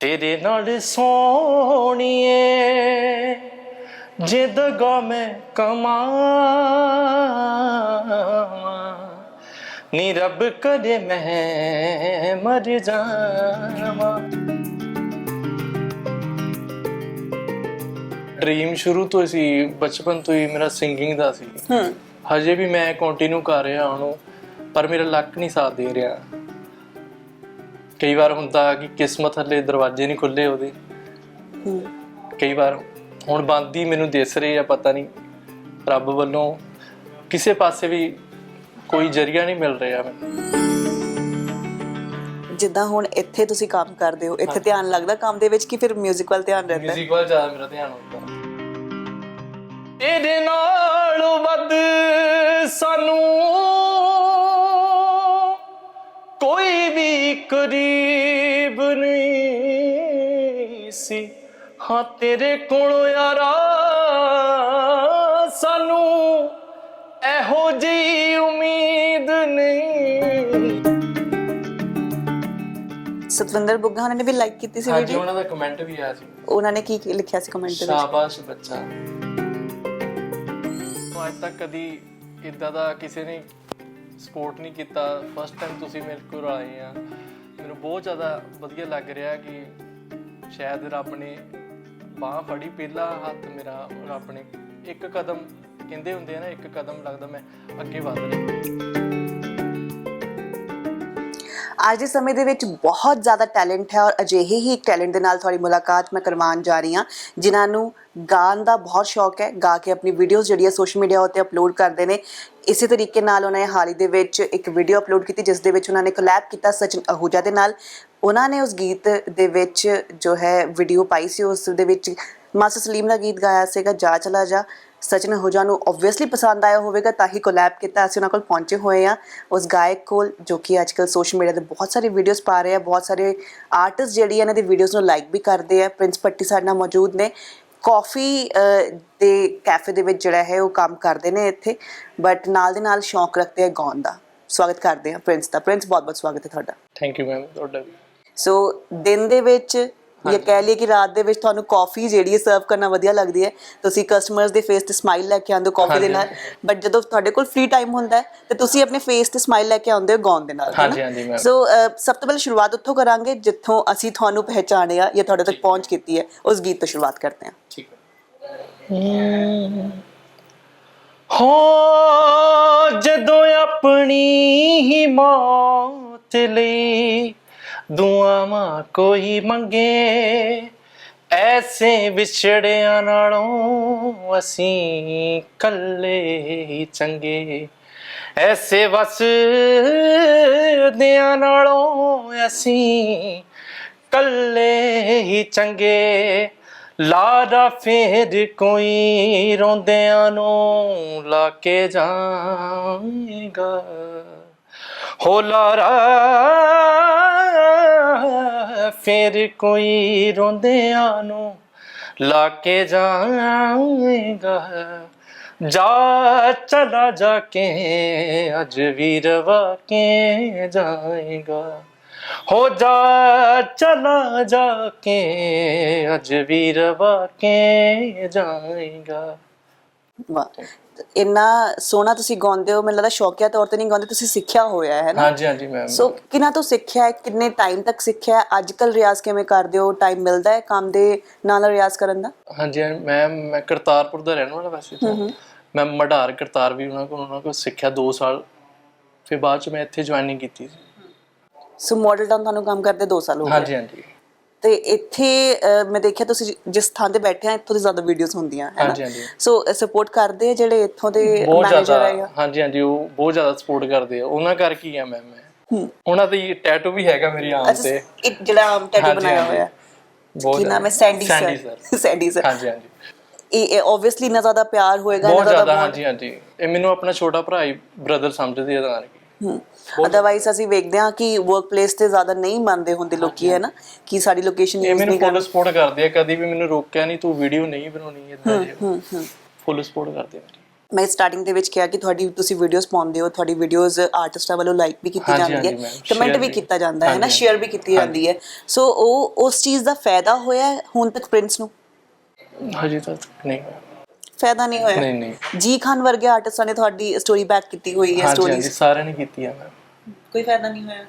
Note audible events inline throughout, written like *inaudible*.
ਤੇਰੇ ਨਾਲ ਸੋਣੀਏ ਜਿੱਦ ਗਾ ਮੈਂ ਕਮਾਵਾਂ। ਨੀ ਰੱਬ ਕਦੇ ਮੈਂ ਮਰ ਜਾਵਾਂ। ਡ੍ਰੀਮ ਸ਼ੁਰੂ ਤੋਂ ਸੀ ਬਚਪਨ ਤੋਂ ਹੀ ਮੇਰਾ ਸਿੰਗਿੰਗ ਦਾ ਸੀ। ਹਜੇ ਵੀ ਮੈਂ ਕੰਟੀਨਿਊ ਕਰ ਰਿਹਾ ਉਹਨੂੰ ਪਰ ਮੇਰਾ ਲੱਕ ਨਹੀਂ ਸਾਥ ਦੇ ਰਿਹਾ। ਕਈ ਵਾਰ ਹੁੰਦਾ ਕਿ ਕਿਸਮਤ ਹਲੇ ਦਰਵਾਜ਼ੇ ਨਹੀਂ ਖੁੱਲੇ ਉਹਦੇ। ਕਈ ਵਾਰ ਹੁਣ ਬੰਦ ਮੈਨੂੰ ਦਿਸ ਰਹੀ ਆ ਪਤਾ ਨਹੀਂ ਰੱਬ ਵੱਲੋਂ ਕਿਸੇ ਪਾਸੇ ਵੀ ਕੋਈ ਜਰੀਆ ਨਹੀਂ ਮਿਲ ਰਿਹਾ ਮੈਨੂੰ। ਜਿੱਦਾਂ ਹੁਣ ਇੱਥੇ ਤੁਸੀਂ ਕੰਮ ਕਰਦੇ ਹੋ ਇੱਥੇ ਧਿਆਨ ਲੱਗਦਾ ਕੰਮ ਦੇ ਵਿੱਚ ਕਿ ਫਿਰ 뮤직 ਵੱਲ ਧਿਆਨ ਰਹਿੰਦਾ? ਹੈ? ਮਿਊਜ਼ਿਕ ਵੱਲ ਜ਼ਿਆਦਾ ਮੇਰਾ ਧਿਆਨ ਹੁੰਦਾ। ਇਹਦੇ ਨਾਲ ਵੱਧ ਸਾਨੂੰ ਕੋਈ ਵੀ ਕਰੀਬ ਨਹੀਂ ਸੀ। ਹਾਂ ਤੇਰੇ ਕੋਲ ਯਾਰਾ ਸਾਨੂੰ ਇਹੋ ਜਿਹੀ ਉਮੀਦ ਨਹੀਂ। ਸਤਵਿੰਦਰ ਬੁੱਗਾ ਉਹਨਾਂ ਨੇ ਵੀ ਲਾਈਕ ਕੀਤੀ ਸੀ ਹਾਂਜੀ ਵੀਡੀਓ ਉਹਨਾਂ ਦਾ ਕਮੈਂਟ ਵੀ ਆਇਆ ਸੀ। ਉਹਨਾਂ ਨੇ ਕੀ ਕੀ ਲਿਖਿਆ ਸੀ ਕਮੈਂਟ ਦੇ ਵਿੱਚ? ਸ਼ਾਬਾਸ਼ ਬੱਚਾ। ਅੱਜ ਤੱਕ ਕਦੀ ਇਦਾਂ ਦਾ ਕਿਸੇ ਨੇ ਸਪੋਰਟ ਨਹੀਂ ਕੀਤਾ। ਫਸਟ ਟਾਈਮ ਤੁਸੀਂ ਮੇਰੇ ਕੋਲ ਆਏ ਆ। ਮੈਨੂੰ ਬਹੁਤ ਜ਼ਿਆਦਾ ਵਧੀਆ ਲੱਗ ਰਿਹਾ ਕਿ ਸ਼ਾਇਦ ਰੱਬ ਨੇ ਬਾਹ ਫੜੀ। ਪਹਿਲਾ ਹੱਥ ਮੇਰਾ, ਰੱਬ ਨੇ ਇੱਕ ਕਦਮ, ਕਹਿੰਦੇ ਹੁੰਦੇ ਆ ਨਾ, ਇੱਕ ਕਦਮ ਲੱਗਦਾ, ਮੈਂ ਅੱਗੇ ਵਧ ਰਿਹਾ। ਅੱਜ ਦੇ ਸਮੇਂ ਦੇ ਵਿੱਚ ਬਹੁਤ ਜ਼ਿਆਦਾ ਟੈਲੈਂਟ ਹੈ ਔਰ ਅਜਿਹੇ ਹੀ ਇੱਕ ਟੈਲੈਂਟ ਦੇ ਨਾਲ ਤੁਹਾਡੀ ਮੁਲਾਕਾਤ ਮੈਂ ਕਰਵਾਉਣ ਜਾ ਰਹੀ ਹਾਂ, ਜਿਨ੍ਹਾਂ ਨੂੰ ਗਾਣ ਦਾ ਬਹੁਤ ਸ਼ੌਕ ਹੈ, ਗਾ ਕੇ ਆਪਣੀ ਵੀਡੀਓਜ਼ ਜਿਹੜੀਆਂ ਸੋਸ਼ਲ ਮੀਡੀਆ ਉੱਤੇ ਅਪਲੋਡ ਕਰਦੇ ਨੇ। ਇਸੇ ਤਰੀਕੇ ਨਾਲ ਉਹਨਾਂ ਨੇ ਹਾਲ ਹੀ ਦੇ ਵਿੱਚ ਇੱਕ ਵੀਡੀਓ ਅਪਲੋਡ ਕੀਤੀ, ਜਿਸ ਦੇ ਵਿੱਚ ਉਹਨਾਂ ਨੇ ਕੋਲੈਬ ਕੀਤਾ ਸਚਿਨ ਅਹੂਜਾ ਦੇ ਨਾਲ। ਉਹਨਾਂ ਨੇ ਉਸ ਗੀਤ ਦੇ ਵਿੱਚ ਜੋ ਹੈ ਵੀਡੀਓ ਪਾਈ ਸੀ, ਉਸ ਦੇ ਵਿੱਚ ਮਾਸਟਰ ਸਲੀਮ ਦਾ ਗੀਤ ਗਾਇਆ ਸੀਗਾ ਜਾ ਚਲਾ ਜਾ। ਸਚਿਨ ਅਹੂਜਾ ਨੂੰ ਆਬਵੀਅਸਲੀ ਪਸੰਦ ਆਇਆ ਹੋਵੇਗਾ ਤਾਂ ਹੀ ਕੋਲੈਬ ਕੀਤਾ। ਅਸੀਂ ਉਹਨਾਂ ਕੋਲ ਪਹੁੰਚੇ ਹੋਏ ਆ ਉਸ ਗਾਇਕ ਕੋਲ ਜੋ ਕਿ ਅੱਜਕੱਲ ਸੋਸ਼ਲ ਮੀਡੀਆ ਤੇ ਬਹੁਤ ਸਾਰੇ ਵੀਡੀਓਜ਼ ਪਾ ਰਹੇ ਆ। ਬਹੁਤ ਸਾਰੇ ਆਰਟਿਸਟ ਜਿਹੜੀ ਇਹਨਾਂ ਦੀ ਵੀਡੀਓਜ਼ ਨੂੰ ਲਾਈਕ ਵੀ ਕਰਦੇ ਆ। ਪ੍ਰਿੰਸ ਪੱਟੀ ਸਾਡੇ ਨਾਲ ਮੌਜੂਦ ਨੇ। ਕਾਫੀ ਦੇ ਕੈਫੇ ਦੇ ਵਿੱਚ ਜਿਹੜਾ ਹੈ ਉਹ ਕੰਮ ਕਰਦੇ ਨੇ ਇੱਥੇ। ਬਟ ਨਾਲ ਦੇ ਨਾਲ ਸ਼ੌਂਕ ਰੱਖਦੇ ਆ ਗਾਉਣ ਦਾ। ਸਵਾਗਤ ਕਰਦੇ ਆ ਪ੍ਰਿੰਸ ਦਾ। ਪ੍ਰਿੰਸ ਬਹੁਤ ਬਹੁਤ ਸਵਾਗਤ ਹੈ ਤੁਹਾਡਾ। ਥੈਂਕ ਯੂ ਮੈਮ ਤੁਹਾਡਾ ਸੋ ਦਿਨ ਦੇ ਵਿੱਚ ਜਾਂ ਕਹਿ ਲਈਏ ਕਿ ਰਾਤ ਦੇ ਵਿੱਚ ਤੁਹਾਨੂੰ ਕਾਫੀ ਜਿਹੜੀ ਹੈ ਸਰਵ ਕਰਨਾ ਵਧੀਆ ਲੱਗਦੀ ਹੈ। ਤੁਸੀਂ ਕਸਟਮਰਸ ਦੇ ਫੇਸ ਤੇ ਸਮਾਈਲ ਲੈ ਕੇ ਆਉਂਦੇ ਹੋ ਕਾਫੀ ਦੇ ਨਾਲ। ਬਟ ਜਦੋਂ ਤੁਹਾਡੇ ਕੋਲ ਫ੍ਰੀ ਟਾਈਮ ਹੁੰਦਾ ਹੈ ਤੇ ਤੁਸੀਂ ਆਪਣੇ ਫੇਸ ਤੇ ਸਮਾਈਲ ਲੈ ਕੇ ਆਉਂਦੇ ਹੋ ਗਾਉਣ ਦੇ ਨਾਲ ਹਾਂਜੀ, ਹਾਂਜੀ, ma'am। ਸੋ ਸਭ ਤੋਂ ਪਹਿਲਾਂ ਸ਼ੁਰੂਆਤ ਉੱਥੋਂ ਕਰਾਂਗੇ ਜਿੱਥੋਂ ਅਸੀਂ ਤੁਹਾਨੂੰ ਪਹਿਚਾਣਿਆ ਜਾਂ ਤੁਹਾਡੇ ਤੱਕ ਪਹੁੰਚ ਕੀਤੀ ਹੈ। ਉਸ ਗੀਤ ਤੋਂ ਸ਼ੁਰੂਆਤ ਕਰਦੇ ਹਾਂ। ਠੀਕ ਹੋ ਜਦੋਂ ਆਪਣੀ ਹੀ ਮੌਤ ਲਈ ਦੁਆਵਾਂ ਕੋਈ ਮੰਗੇ। ਐਸੇ ਵਿਛੜਿਆਂ ਨਾਲੋਂ ਅਸੀਂ ਕੱਲੇ ਹੀ ਚੰਗੇ। ਐਸੇ ਵਸਦਿਆਂ ਨਾਲੋਂ ਅਸੀਂ ਕੱਲੇ ਹੀ ਚੰਗੇ। ਲਾਰਾ ਫੇਰ ਕੋਈ ਰੋਂਦਿਆਂ ਨੂੰ ਲਾ ਕੇ ਜਾਏਗਾ। ਹੋ ਲਾਰਾ ਫੇਰ ਕੋਈ ਰੋਂਦਿਆਂ ਨੂੰ ਲਾ ਕੇ ਜਾਏਗਾ। ਜਾ ਚਲਾ ਜਾ ਕੇ, ਅਜ ਵੀਰਵਾ ਕੇ ਜਾਏਗਾ। ਹੋ ਜਾ ਚਲਾ ਜਾ ਕੇ, ਅਜ ਵੀਰਵਾ ਕੇ ਜਾਏਗਾ। ਵਾਹ। ਇੰਨਾ ਸੋਹਣਾ ਤੁਸੀਂ ਗਾਉਂਦੇ ਹੋ ਮੈਨੂੰ ਲੱਗਦਾ ਸ਼ੌਕੀਆ ਤੌਰ ਤੇ ਨਹੀਂ ਗਾਉਂਦੇ ਤੁਸੀਂ ਸਿੱਖਿਆ ਹੋਇਆ ਹੈ ਨਾ? ਹਾਂਜੀ ਹਾਂਜੀ ਮੈਮ ਸੋ ਕਿਨਾਂ ਤੋਂ ਸਿੱਖਿਆ ਹੈ ਕਿੰਨੇ ਟਾਈਮ ਤੱਕ ਸਿੱਖਿਆ ਹੈ? ਅੱਜ ਕੱਲ ਰਿਆਜ਼ ਕਿਵੇਂ ਕਰਦੇ ਹੋ? ਟਾਈਮ ਮਿਲਦਾ ਹੈ ਕੰਮ ਦੇ ਨਾਲ ਰਿਆਜ਼ ਕਰਨ ਦਾ? ਹਾਂਜੀ ਮੈਂ ਮੈਂ ਕਰਤਾਰਪੁਰ ਦਾ ਰਹਿਣ ਵਾਲਾ ਵੈਸੇ ਤਾਂ। ਮੈਂ ਮਢਾਰ ਕਰਤਾਰ ਵੀ ਉਹਨਾਂ ਕੋਲ ਉਹਨਾਂ ਕੋਲ ਸਿੱਖਿਆ 2 ਸਾਲ। ਫਿਰ ਬਾਅਦ ਚ ਮੈਂ ਇੱਥੇ ਜੁਆਇਨਿੰਗ ਕੀਤੀ ਸੀ। ਸੋ ਮਾਡਲ ਟਾਊਨ ਤੁਹਾਨੂੰ ਕੰਮ ਕਰਦੇ 2 ਸਾਲ ਹੋ ਗਏ। ਹਾਂਜੀ ਹਾਂਜੀ। ਤੇ ਇੱਥੇ ਮੈਂ ਦੇਖਿਆ ਤੁਸੀਂ ਜਿਸ ਥਾਂ ਤੇ ਬੈਠੇ ਆ ਇੱਥੋਂ ਦੀ ਜ਼ਿਆਦਾ ਵੀਡੀਓਜ਼ ਹੁੰਦੀਆਂ ਹੈ ਹਾਂਜੀ। ਸੋ ਸਪੋਰਟ ਕਰਦੇ ਆ ਜਿਹੜੇ ਇੱਥੋਂ ਦੇ ਮੈਨੇਜਰ ਆ ਹਾਂਜੀ ਹਾਂਜੀ ਉਹ ਬਹੁਤ ਜ਼ਿਆਦਾ ਸਪੋਰਟ ਕਰਦੇ ਆ। ਉਹਨਾਂ ਕਰਕੇ ਹੀ ਆ ਮੈਂ ਮੈਂ ਉਹਨਾਂ ਦੀ ਟੈਟੂ ਵੀ ਹੈਗਾ ਮੇਰੀ ਅੱਛਾ ਤੇ। ਇੱਕ ਜਿਹੜਾ ਆਮ ਟੈਟੂ ਬਣਾਇਆ। ਹੋਇਆ। ਬਹੁਤ ਕੀ ਨਾਮ ਹੈ। ਸੈਂਡੀ ਸਰ ਸੈਂਡੀ ਸਰ ਹਾਂਜੀ ਹਾਂਜੀ। ਇਹ ਆਬਵੀਅਸਲੀ ਇੰਨਾ ਜ਼ਿਆਦਾ ਪਿਆਰ ਹੋਏਗਾ ਇੰਨਾ ਜ਼ਿਆਦਾ ਹਾਂਜੀ ਹਾਂਜੀ। ਇਹ ਮੈਨੂੰ ਆਪਣਾ ਛੋਟਾ ਭਰਾ ਹੀ ਬ੍ਰਦਰ ਸਮਝਦੇ ਆ ਤਾਂ ਹੂੰ। ਅਦਰਵਾਈਜ਼ ਅਸੀਂ ਵੇਖਦੇ ਹਾਂ ਕਿ ਵਰਕ ਪਲੇਸ ਤੇ ਜ਼ਿਆਦਾ ਨਹੀਂ ਮੰਨਦੇ ਹੁੰਦੇ ਲੋਕੀ ਹੈ ਨਾ? ਕਿ ਸਾਡੀ ਲੋਕੇਸ਼ਨ ਇਹ ਯੂਜ਼ ਮੈਨੂੰ ਨਹੀਂ ਫੁੱਲ ਸਪੋਰਟ ਕਰਦੇ ਆ ਕਦੀ ਵੀ ਮੈਨੂੰ ਰੋਕਿਆ ਨਹੀਂ ਤੂੰ ਵੀਡੀਓ ਨਹੀਂ ਬਣਾਉਣੀ ਇਦਾਂ ਜੇ ਫੁੱਲ ਸਪੋਰਟ ਕਰਦੇ ਆ। ਮੇਰੀ ਮੈਂ ਸਟਾਰਟਿੰਗ ਦੇ ਵਿੱਚ ਕਿਹਾ ਕਿ ਤੁਹਾਡੀ ਤੁਸੀਂ ਵੀਡੀਓਜ਼ ਪਾਉਂਦੇ ਹੋ ਤੁਹਾਡੀ ਵੀਡੀਓਜ਼ ਆਰਟਿਸਟਾਂ ਵੱਲੋਂ ਲਾਈਕ ਵੀ ਕੀਤੀ ਹਾਂਜੀ, ਜਾਂਦੀ ਹਾਂਜੀ ਹੈ ma'am, ਕਮੈਂਟ share ਵੀ ਵੀ। ਕੀਤਾ ਜਾਂਦਾ ਹੈ ਨਾ? ਹਾਂਜੀ, ਸ਼ੇਅਰ ਵੀ ਕੀਤੀ ਜਾਂਦੀ ਹੈ। ਸੋ ਉਹ ਉਸ ਚੀਜ਼ ਦਾ ਫਾਇਦਾ ਹੋਇਆ ਹੈ ਹੁਣ ਤੱਕ ਪ੍ਰਿੰਸ ਨੂੰ? ਹਜੇ ਤੱਕ ਨਹੀਂ ਹੋਇਆ। ਫਾਇਦਾ ਨਹੀਂ ਹੋਇਆ। ਨਹੀਂ ਨਹੀਂ। ਜੀ ਖਾਨ ਵਰਗੇ ਆਰਟਿਸਟਾਂ ਨੇ ਤੁਹਾਡੀ ਸਟੋਰੀ ਬੈਕ ਕੀਤੀ ਹੋਈ ਹੈ ਹਾਂਜੀ ਹਾਂਜੀ ਸਟੋਰੀਜ਼ ਸਾਰਿਆਂ ਨੇ ਕੀਤੀ ਆ। ਮੈਂ ਕੋਈ ਫਾਇਦਾ ਨਹੀਂ ਹੋਇਆ।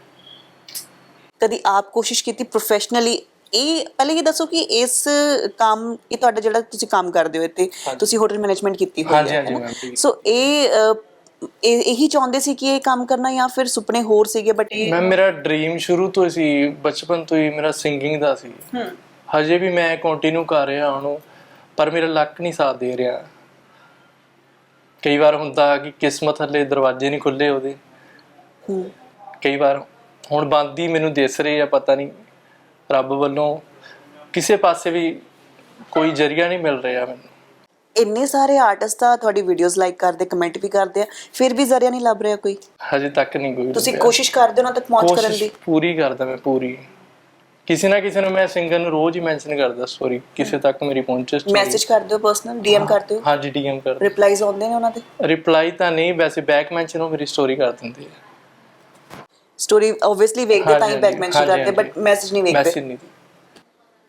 ਕਦੀ ਆਪ ਕੋਸ਼ਿਸ਼ ਕੀਤੀ ਪ੍ਰੋਫੈਸ਼ਨਲੀ ਇਹ ਪਹਿਲੇ ਇਹ ਦੱਸੋ ਕਿ ਇਸ ਕੰਮ ਇਹ ਤੁਹਾਡਾ ਜਿਹੜਾ ਤੁਸੀਂ ਕੰਮ ਕਰਦੇ ਹੋ ਇੱਥੇ ਤੁਸੀਂ ਹੋਟਲ ਮੈਨੇਜਮੈਂਟ ਕੀਤੀ ਹੋਈ ਹਾਂਜੀ, ਹੈ ਹਾਂਜੀ, ma'am, ਠੀਕ। ਸੋ ਇਹ ਅਹ, ਇਹ ਇਹੀ ਚਾਹੁੰਦੇ ਸੀ ਕਿ ਇਹ ਕੰਮ ਕਰਨਾ ਜਾਂ ਫਿਰ ਸੁਪਨੇ ਹੋਰ ਸੀਗੇ ਬਟ ਇਹ ਮੈਂ ਮੇਰਾ ਡ੍ਰੀਮ ਸ਼ੁਰੂ ਤੋਂ ਸੀ ਬਚਪਨ ਤੋਂ ਹੀ ਮੇਰਾ ਸਿੰਗਿੰਗ ਦਾ ਸੀ। ਹੂੰ। ਹਜੇ ਵੀ ਮੈਂ ਕੰਟੀਨਿਊ ਕਰ ਰਿਹਾ ਉਹਨੂੰ। ਪਰ ਮੇਰਾ ਲੱਕ ਨਹੀਂ ਸਾਥ ਦੇ ਰਿਹਾ। ਕਈ ਵਾਰ ਹੁੰਦਾ ਕਿ ਕਿਸਮਤ ਥੱਲੇ ਦਰਵਾਜ਼ੇ ਨਹੀਂ ਖੁੱਲੇ ਉਹਦੇ। ਕਈ ਵਾਰ ਹੁਣ ਬੰਦੀ ਮੈਨੂੰ ਦਿਸ ਰਹੀ ਆ ਪਤਾ ਨਹੀਂ ਰੱਬ ਵੱਲੋਂ ਕਿਸੇ ਪਾਸੇ ਵੀ ਕੋਈ ਜਰੀਆ ਨਹੀਂ ਮਿਲ ਰਿਹਾ ਮੈਨੂੰ। ਇੰਨੇ ਸਾਰੇ ਆਰਟਿਸਟ ਤਾਂ ਤੁਹਾਡੀ ਵੀਡੀਓਜ਼ ਲਾਈਕ ਕਰਦੇ ਕਮੈਂਟ ਵੀ ਕਰਦੇ ਆ ਫਿਰ ਵੀ ਜ਼ਰੀਆ ਨਹੀਂ ਲੱਭ ਰਿਹਾ ਕੋਈ? ਹਜੇ ਤੱਕ ਨਹੀਂ ਕੋਈ ਤੁਸੀਂ। ਕੋਸ਼ਿਸ਼ ਕਰਦੇ ਹੋ ਉਹਨਾਂ ਤੱਕ ਪਹੁੰਚ ਕਰਨ ਦੀ? ਪੂਰੀ ਕਰਦਾ ਮੈਂ ਪੂਰੀ। ਕਿਸੇ ਨਾ ਕਿਸੇ ਨੂੰ ਮੈਂ ਸਿੰਗਰ ਨੂੰ ਰੋਜ਼ ਹੀ ਮੈਂਸ਼ਨ ਕਰਦਾ ਸਟੋਰੀ ਕਿਸੇ ਤੱਕ ਮੇਰੀ ਪਹੁੰਚੇ। ਮੈਸੇਜ ਕਰਦੇ ਹੋ ਪਰਸਨਲ ਡੀਐਮ ਕਰਦੇ ਹੋ ਹਾਂਜੀ ਡੀਐਮ ਕਰਦਾ ਰਿਪਲਾਈਜ਼ ਆਉਂਦੇ ਨੇ ਉਹਨਾਂ ਦੇ? ਰਿਪਲਾਈ ਤਾਂ ਨਹੀਂ ਵੈਸੇ ਬੈਕ ਮੈਂਸ਼ਨ ਉਹ ਮੇਰੀ ਸਟੋਰੀ ਕਰ ਦਿੰਦੇ ਆ। ਸਟੋਰੀ ਆਬਵੀਅਸਲੀ ਵੇਖਦੇ ਤਾਂ ਹੀ ਬੈਕ ਮੈਂਸ਼ਨ ਕਰਦੇ ਬਟ। ਮੈਸੇਜ ਨਹੀਂ ਵੇਖਦੇ। ਮੈਸੇਜ ਨਹੀਂ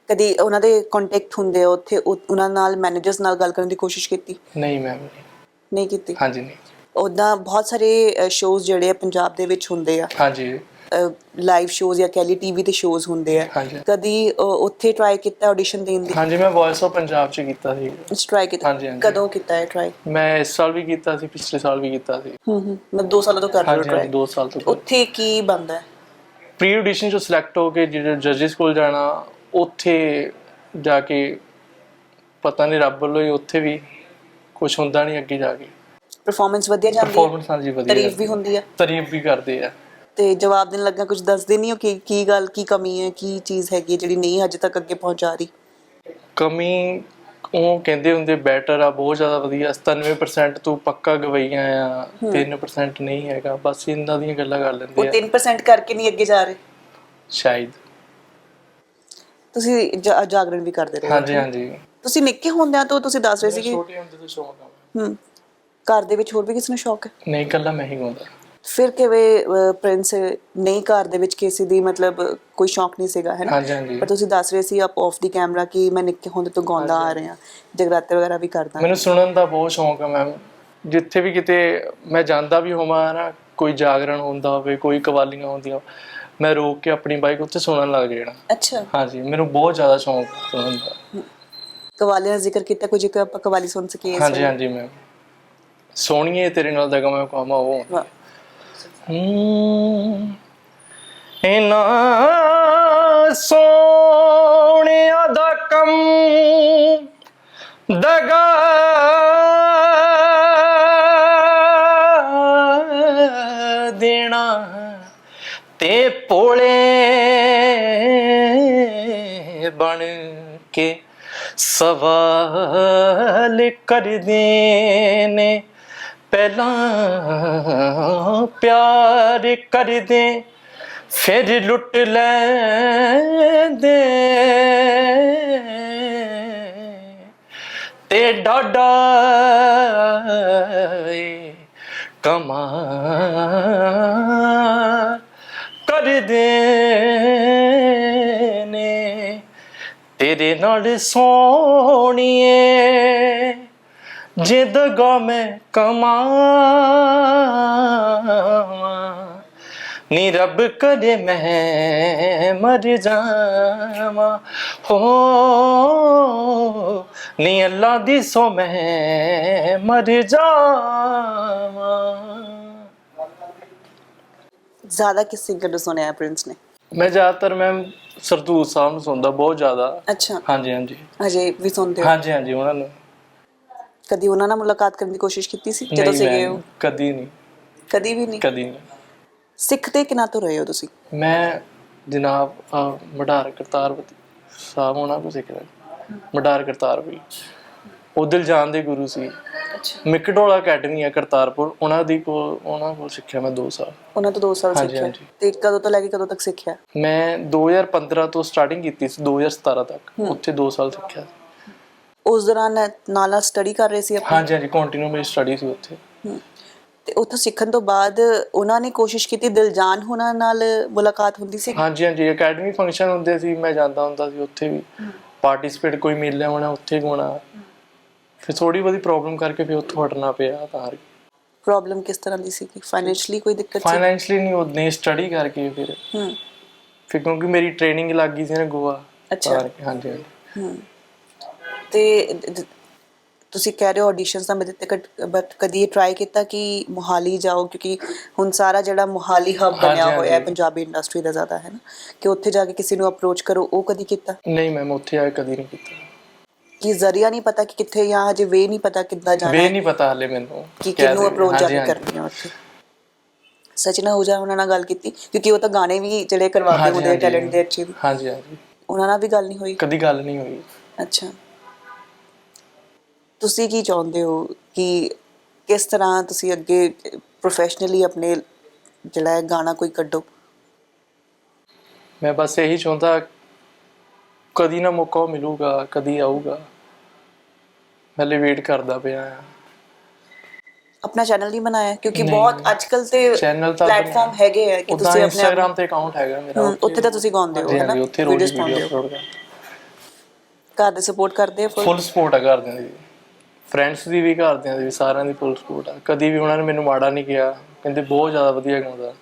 ਕਦੀ ਉਹਨਾਂ ਦੇ ਕੰਟੈਕਟ ਹੁੰਦੇ ਆ ਉੱਥੇ ਉਹ- ਉਹਨਾਂ ਨਾਲ ਮੈਨੇਜਰਸ ਨਾਲ ਗੱਲ ਕਰਨ ਦੀ ਕੋਸ਼ਿਸ਼ ਕੀਤੀ? ਨਹੀਂ ਮੈਮ ਨਹੀਂ। ਕੀਤੀ? ਹਾਂਜੀ ਨਹੀਂ। ਉਦਾਂ ਬਹੁਤ ਸਾਰੇ ਸ਼ੋਜ਼ ਜਿਹੜੇ ਆ ਪੰਜਾਬ ਦੇ ਵਿੱਚ ਹੁੰਦੇ ਆ। ਹਾਂਜੀ। ਲਾਈਵ ਸ਼ੋਜ਼ ਜਾਂ ਕਹਿ ਲਈ ਟੀਵੀ ਤੇ ਸ਼ੋਜ਼ ਹੁੰਦੇ ਆ। ਹਾਂਜੀ। ਕਦੀ ਅ, ਉੱਥੇ ਟਰਾਈ ਕੀਤਾ ਆਡੀਸ਼ਨ ਦੇਣ ਦੀ? ਹਾਂਜੀ ਮੈਂ ਵੌਇਸ ਆਫ ਪੰਜਾਬ ਚ ਕੀਤਾ ਸੀ। ਟਰਾਈ ਕੀਤਾ? ਹਾਂਜੀ, ਹਾਂਜੀ। ਕਦੋਂ ਕੀਤਾ ਹੈ ਟਰਾਈ ਮੈਂ ਇਸ ਸਾਲ ਵੀ ਕੀਤਾ ਸੀ ਪਿਛਲੇ ਸਾਲ ਵੀ ਕੀਤਾ ਸੀ। ਹੂੰ ਹੂੰ। ਮੈਂ 2 ਸਾਲਾਂ ਤੋਂ ਕਰ ਰਿਹਾ ਹਾਂਜੀ ਹਾਂਜੀ ਟਰਾਈ 2 ਸਾਲ ਤੋਂ ਉੱਥੇ ਕੀ ਬੰਦਾ ਹੈ ਪ੍ਰੀ ਆਡੀਸ਼ਨ ਚੋਂ ਸਿਲੈਕਟ ਹੋ ਕੇ ਜਿਹੜੇ ਜੱਜਸ ਕੋਲ ਜਾਣਾ ਉੱਥੇ ਜਾ ਕੇ ਪਤਾ ਨਹੀਂ ਰੱਬ ਵੱਲੋਂ ਹੀ ਉੱਥੇ ਵੀ ਕੁਝ ਹੁੰਦਾ ਨਹੀਂ ਅੱਗੇ ਜਾ ਕੇ। ਪਰਫਾਰਮੈਂਸ ਵਧੀਆ ਜਾਂਦੀ ਹੈ? ਪਰਫਾਰਮੈਂਸ ਹਾਂਜੀ ਵਧੀਆ ਤਾਰੀਫ ਵੀ ਹੁੰਦੀ ਹੈ? ਤਾਰੀਫ ਵੀ ਕਰਦੇ ਆ। ਤੇ ਜਵਾਬ ਦੇਣ ਲੱਗਾ ਕੁਝ ਦੱਸਦੇ ਨਹੀਂ ਹੋ ਕਿ ਕੀ ਗੱਲ ਕੀ ਕਮੀ ਹੈ ਕੀ ਚੀਜ਼ ਹੈਗੀ ਹੈ ਜਿਹੜੀ ਨਹੀਂ ਹਜੇ ਤੱਕ ਅੱਗੇ ਪਹੁੰਚਾ ਰਹੀ? ਕਮੀ ਉਹ ਕਹਿੰਦੇ ਹੁੰਦੇ ਬੈਟਰ ਆ ਬਹੁਤ ਜ਼ਿਆਦਾ ਵਧੀਆ। 97% ਤੂੰ ਪੱਕਾ ਗਵਈਆਂ ਆ 3% ਨਹੀਂ ਹੈਗਾ। ਬਸ ਇੰਦਾਂ ਦੀਆਂ ਗੱਲਾਂ ਕਰ ਉਹ ਲੈਂਦੇ ਆ 3% ਕਰਕੇ ਨਹੀਂ ਅੱਗੇ ਜਾ ਰਹੇ? ਸ਼ਾਇਦ। ਤੁਸੀਂ ਜਾ- ਜਾਗਰਣ ਵੀ ਕਰਦੇ ਰਹੇ। ਹਾਂਜੀ ਹਾਂਜੀ। ਤੁਸੀਂ ਨਿੱਕੇ ਹੁੰਦਿਆਂ ਤੋਂ ਤੁਸੀਂ ਦੱਸ ਰਹੇ ਸੀ ਕਿ ਛੋਟੇ ਹੁੰਦੇ ਤੋਂ ਸ਼ੌਂਕ ਆ। ਹੂੰ। ਘਰ ਦੇ ਵਿੱਚ ਹੋਰ ਵੀ ਕਿਸੇ ਨੂੰ ਸ਼ੌਕ ਹੈ? ਨਹੀਂ ਇਕੱਲਾ ਮੈਂ ਹੀ ਗਾਉਂਦਾ। ਫਿਰ ਕਿਵੇਂ ਅਹ, ਪ੍ਰਿੰਸ ਨਹੀਂ ਘਰ ਦੇ ਵਿੱਚ ਕਿਸੇ ਦੀ ਮਤਲਬ ਕੋਈ ਸ਼ੌਕ ਨਹੀਂ ਸੀਗਾ ਹੈ ਨਾ? ਹਾਂਜੀ ਹਾਂਜੀ। ਪਰ ਤੁਸੀਂ ਦੱਸ ਰਹੇ ਸੀ ਆਪ ਆਫ ਦੀ ਕੈਮਰਾ ਕਿ ਮੈਂ ਨਿੱਕੇ ਹੁੰਦੇ ਤੋਂ ਗਾਉਂਦਾ ਆ ਰਿਹਾ ਜਗਰਾਤੇ ਵਗੈਰਾ ਵੀ ਕਰਦਾ। ਮੈਨੂੰ ਸੁਣਨ ਦਾ ਬਹੁਤ ਸ਼ੌਂਕ ਆ ਮੈਮ ਜਿੱਥੇ ਵੀ ਕਿਤੇ ਮੈਂ ਜਾਂਦਾ ਵੀ ਹੋਵਾਂ ਨਾ ਕੋਈ ਜਾਗਰਣ ਹੁੰਦਾ ਹੋਵੇ ਕੋਈ ਕਵਾਲੀਆਂ ਹੁੰਦੀਆਂ ਮੈਂ ਰੋਕ ਕੇ ਆਪਣੀ ਬਾਈਕ ਉੱਥੇ ਸੁਣਨ ਲੱਗ ਜਾਣਾ। ਅੱਛਾ। ਹਾਂਜੀ ਮੈਨੂੰ ਬਹੁਤ ਜ਼ਿਆਦਾ ਸ਼ੌਂਕ ਸੁਣਨ ਦਾ। ਕਵਾਲੀਆਂ ਦਾ ਜ਼ਿਕਰ ਕੀਤਾ ਕੁਝ ਇੱਕ ਆਪਾਂ ਕਵਾਲੀ ਸੁਣ ਸਕੀਏ ਹਾਂਜੀ? ਹਾਂਜੀ ਮੈਮ ਸੋਹਣੀਏ ਤੇਰੇ ਨਾਲ ਦਾ ਮੈਂ ਕਹਾਵਾਂ ਉਹ ਵਾਹ। ਹੂੰ। ਇਨਾ ਸੋਹਣਿਆ ਦਾ ਕੰਮ ਦਗਾ ਦੇਣਾ ਤੇ ਪੋਲੇ ਬਣ ਕੇ ਸਵਾਲ ਕਰਦੇ ਨੇ। ਪਹਿਲਾਂ ਪਿਆਰ ਕਰਦੇ ਫਿਰ ਲੁੱਟ ਲੈਂਦੇ। ਤੇ ਡਾਡਾ ਏ ਕਮਾ ਕਰਦੇ ਨੇ। ਤੇਰੇ ਨਾਲ ਸੋਹਣੀਏ ਜਿੰਦਗਾ ਮੈਂ ਕਮਾਵਾਂ। ਨੀ ਰੱਬ ਕਰੇ ਮੈਂ ਮਰ ਜਾਵਾਂ। ਹੋ ਨੀ ਅੱਲਾ ਦੀ ਸੋ ਮੈਂ ਮਰ ਜਾਵਾਂ। ਜ਼ਿਆਦਾ ਕਿਸ ਸਿੰਗਰ ਨੂੰ ਸੁਣਿਆ ਹੈ ਪ੍ਰਿੰਸ ਨੇ? ਮੈਂ ਜ਼ਿਆਦਾਤਰ ਮੈਮ ਸਰਦੂਲ ਸਾਹਿਬ ਨੂੰ ਸੁਣਦਾ ਬਹੁਤ ਜ਼ਿਆਦਾ। ਅੱਛਾ। ਹਾਂਜੀ ਹਾਂਜੀ। ਅਜੇ ਵੀ ਸੁਣਦੇ ਹੋ? ਹਾਂਜੀ ਹਾਂਜੀ ਉਹਨਾਂ ਨੂੰ। ਕਦੀ ਉਹਨਾਂ ਨਾਲ ਮੁਲਾਕਾਤ ਕਰਨ ਦੀ ਕੋਸ਼ਿਸ਼ ਕੀਤੀ ਸੀ? ਜਦੋਂ ਨਹੀਂ ਸੀਗੇ ਮੈਂ ਉਹ? ਕਦੀ ਨਹੀਂ। ਕਦੀ ਵੀ ਨਹੀਂ? ਕਦੀ ਨਹੀਂ। ਸਿੱਖਦੇ ਕਿਨਾਂ ਤੋਂ ਰਹੇ ਹੋ ਤੁਸੀਂ? ਮੈਂ ਜਨਾਬ ਅਹ, ਮਡਾਰ ਕਰਤਾਰਪਤੀ ਸਾਹਿਬ ਉਹਨਾਂ ਕੋਲ ਸਿੱਖਦਾ ਮਡਾਰ ਕਰਤਾਰਪੁਰੀ ਉਹ ਦਿਲ ਜਾਨ ਦੇ ਗੁਰੂ ਸੀ। ਅੱਛਾ। ਮਿਕਡੋਲਾ ਅਕੈਡਮੀ ਹੈ ਕਰਤਾਰਪੁਰ। ਉਹਨਾਂ ਦੀ ਕੋਲ ਉਹਨਾਂ ਕੋਲ ਸਿੱਖਿਆ ਮੈਂ 2 ਸਾਲ। ਉਹਨਾਂ ਤੋਂ 2 ਸਾਲ ਹਾਂਜੀ, ਸਿੱਖਿਆ। ਹਾਂਜੀ। ਤੇ ਕਦੋਂ ਤੋਂ ਲੈ ਕੇ ਕਦੋਂ ਤੱਕ ਸਿੱਖਿਆ? ਮੈਂ 2015 ਤੋਂ ਸਟਾਰਟਿੰਗ ਕੀਤੀ ਸੀ 2017 ਤੱਕ। ਉੱਥੇ 2 ਸਾਲ ਸਿੱਖਿਆ ਉਸ ਦੌਰਾਨ ਨਾਲ ਨਾਲ ਸਟੱਡੀ ਕਰ ਰਹੇ ਸੀ ਆਪਣੀ। ਹਾਂਜੀ ਹਾਂਜੀ ਕੰਟੀਨਿਊ ਮੇਰੀ ਸਟੱਡੀ ਸੀ ਉੱਥੇ। ਹਮ, ਤੇ ਉੱਥੋਂ ਸਿੱਖਣ ਤੋਂ ਬਾਅਦ ਉਹਨਾਂ ਨੇ ਕੋਸ਼ਿਸ਼ ਕੀਤੀ ਦਿਲਜਾਨ ਹੁਣਾਂ ਨਾਲ ਮੁਲਾਕਾਤ ਹੁੰਦੀ ਸੀ? ਹਾਂਜੀ ਹਾਂਜੀ ਅਕੈਡਮੀ ਫੰਕਸ਼ਨ ਹੁੰਦੇ ਸੀ ਮੈਂ ਜਾਂਦਾ ਹੁੰਦਾ ਸੀ ਉੱਥੇ ਵੀ। ਪਾਰਟਿਸਿਪੇਟ ਕੋਈ ਮਿਲਿਆ ਹੋਣਾ ਉੱਥੇ ਗਾਉਣਾ ਫਿਰ ਥੋੜੀ ਬਹੁਤੀ ਪ੍ਰੋਬਲਮ ਕਰਕੇ ਫਿਰ ਉੱਥੋਂ ਹਟਣਾ ਪਿਆ ਤਾਂ ਪ੍ਰੋਬਲਮ ਕਿਸ ਤਰ੍ਹਾਂ ਦੀ ਸੀ ਫਾਈਨੈਂਸ਼ਲੀ ਕੋਈ ਦਿੱਕਤ ਸੀ? ਫਾਈਨੈਂਸ਼ਲੀ ਨਹੀਂ ਉਦਨੇ ਸਟੱਡੀ ਕਰਕੇ ਫਿਰ। ਹਮ ਫਿਰ ਕਿਉਂਕਿ ਮੇਰੀ ਟ੍ਰੇਨਿੰਗ ਲੱਗ ਗਈ ਸੀ ਨਾ ਗੋਆ ਅੱਛਾ। ਕਰਕੇ, ਹਾਂਜੀ ਹਾਂਜੀ। ਹਮ ਤੇ ਦ- ਤੁਸੀਂ ਕਹਿ ਰਹੇ ਹੋ ਆਡੀਸ਼ਨਸ ਤਾਂ ਮੈਂ ਦਿੱਤੇ ਬਟ ਕਦੀ ਟਰਾਈ ਕੀਤਾ ਕਿ ਮੁਹਾਲੀ ਜਾਓ? ਕਿਉਂਕਿ ਹੁਣ ਸਾਰਾ ਜਿਹੜਾ ਮੁਹਾਲੀ ਹਬ ਬਣਿਆ ਹੋਇਆ ਹੈ ਹਾਂਜੀ। ਪੰਜਾਬੀ ਇੰਡਸਟਰੀ ਦਾ ਜ਼ਿਆਦਾ ਹੈ ਨਾ ਕਿ ਉੱਥੇ ਜਾ ਕੇ ਕਿਸੇ ਨੂੰ ਅਪਰੋਚ ਕਰੋ ਉਹ ਕਦੀ ਕੀਤਾ? ਨਹੀਂ ਮੈਮ ਉੱਥੇ ਆ ਕੇ ਕਦੀ ਨਹੀਂ ਕੀਤਾ। ਕਿ ਜ਼ਰੀਆ ਨਹੀਂ ਪਤਾ ਕਿ ਕਿੱਥੇ ਜਾਂ ਹਜੇ ਵੇ ਨਹੀਂ ਪਤਾ ਕਿੱਦਾਂ ਜਾਣਾ ਵੇ ਹੈ? ਨਹੀਂ ਪਤਾ ਹਲੇ ਮੈਨੂੰ। ਕਿ ਕਿਹਨੂੰ ਸਕਦੇ- ਅਪਰੋਚ ਜਾ ਹਾਂਜੀ, ਕੇ ਹਾਂਜੀ। ਕਰਨੀ ਹੈ ਉੱਥੇ। ਸਚਿਨ ਹੁਜਾ ਉਹਨਾਂ ਨਾਲ ਗੱਲ ਕੀਤੀ ਕਿਉਂਕਿ ਉਹ ਤਾਂ ਗਾਣੇ ਵੀ ਜਿਹੜੇ ਕਰਵਾਉਂਦੇ ਹਾਂਜੀ, ਹੁੰਦੇ ਹਾਂਜੀ। ਟੈਲੈਂਟ ਦੇ ਅੱਛੇ ਵੀ। ਹਾਂਜੀ ਹਾਂਜੀ। ਉਹਨਾਂ ਨਾਲ ਵੀ ਗੱਲ ਨਹੀਂ ਹੋਈ? ਕਦੀ ਗੱਲ ਨਹੀਂ ਹੋਈ। ਅੱਛਾ। ਤੁਸੀਂ ਕੀ ਚਾਹੁੰਦੇ ਹੋ ਕਿ ਕਿਸ ਤਰ੍ਹਾਂ ਤੁਸੀਂ ਅੱਗੇ ਪ੍ਰੋਫੈਸ਼ਨਲੀ ਆਪਣੇ ਜਿਹੜਾ ਹੈ ਗਾਣਾ ਕੋਈ ਕੱਢੋ ਮੈਂ ਬਸ ਇਹੀ ਚਾਹੁੰਦਾ ਕਦੀ ਨਾ ਮੌਕਾ ਮਿਲੂਗਾ ਕਦੀ ਆਊਗਾ ਮੈਂ ਹਲੇ ਵੇਟ ਕਰਦਾ ਪਿਆ ਹਾਂ ਆਪਣਾ ਚੈਨਲ ਨਹੀਂ ਬਣਾਇਆ ਕਿਉਂਕਿ। ਬਹੁਤ ਅੱਜਕੱਲ ਤੇ Channel ਤਾਂ ਪਲੇਟਫਾਰਮ। ਹੈਗੇ ਆ ਕਿ ਤੁਸੀਂ ਆਪਣੇ ਆਪ ਇੰਸਟਾਗ੍ਰam ਤੇ ਅਕਾਊਂਟ ਹੈਗਾ ਮੇਰਾ ਉੱਥੇ ਤਾਂ ਤੁਸੀਂ ਗਾਉਂਦੇ ਹੋ, ਹਾਂਜੀ, ਹੈ ਨਾ? ਹਾਂਜੀ, ਉੱਥੇ ਰੋਜ਼ ਵੀਡੀਓ। ਅਪਲੋਡ ਕਰਦਾ ਘਰ ਦੇ ਸਪੋਰਟ ਕਰਦੇ ਆ? ਫੁੱਲ ਸਪੋਰਟ ਆ ਘਰਦਿਆਂ ਦੀ ਫਰੈਂਡਸ ਦੀ ਵੀ ਘਰਦਿਆਂ ਦੀ ਵੀ ਸਾਰਿਆਂ ਦੀ ਫੁੱਲ ਸਪੋਰਟ ਆ। ਕਦੀ ਵੀ ਉਹਨਾਂ ਨੇ ਮੈਨੂੰ ਮਾੜਾ ਨਹੀਂ ਕਿਹਾ। ਕਹਿੰਦੇ ਬਹੁਤ ਜ਼ਿਆਦਾ ਵਧੀਆ ਗਾਉਂਦਾ।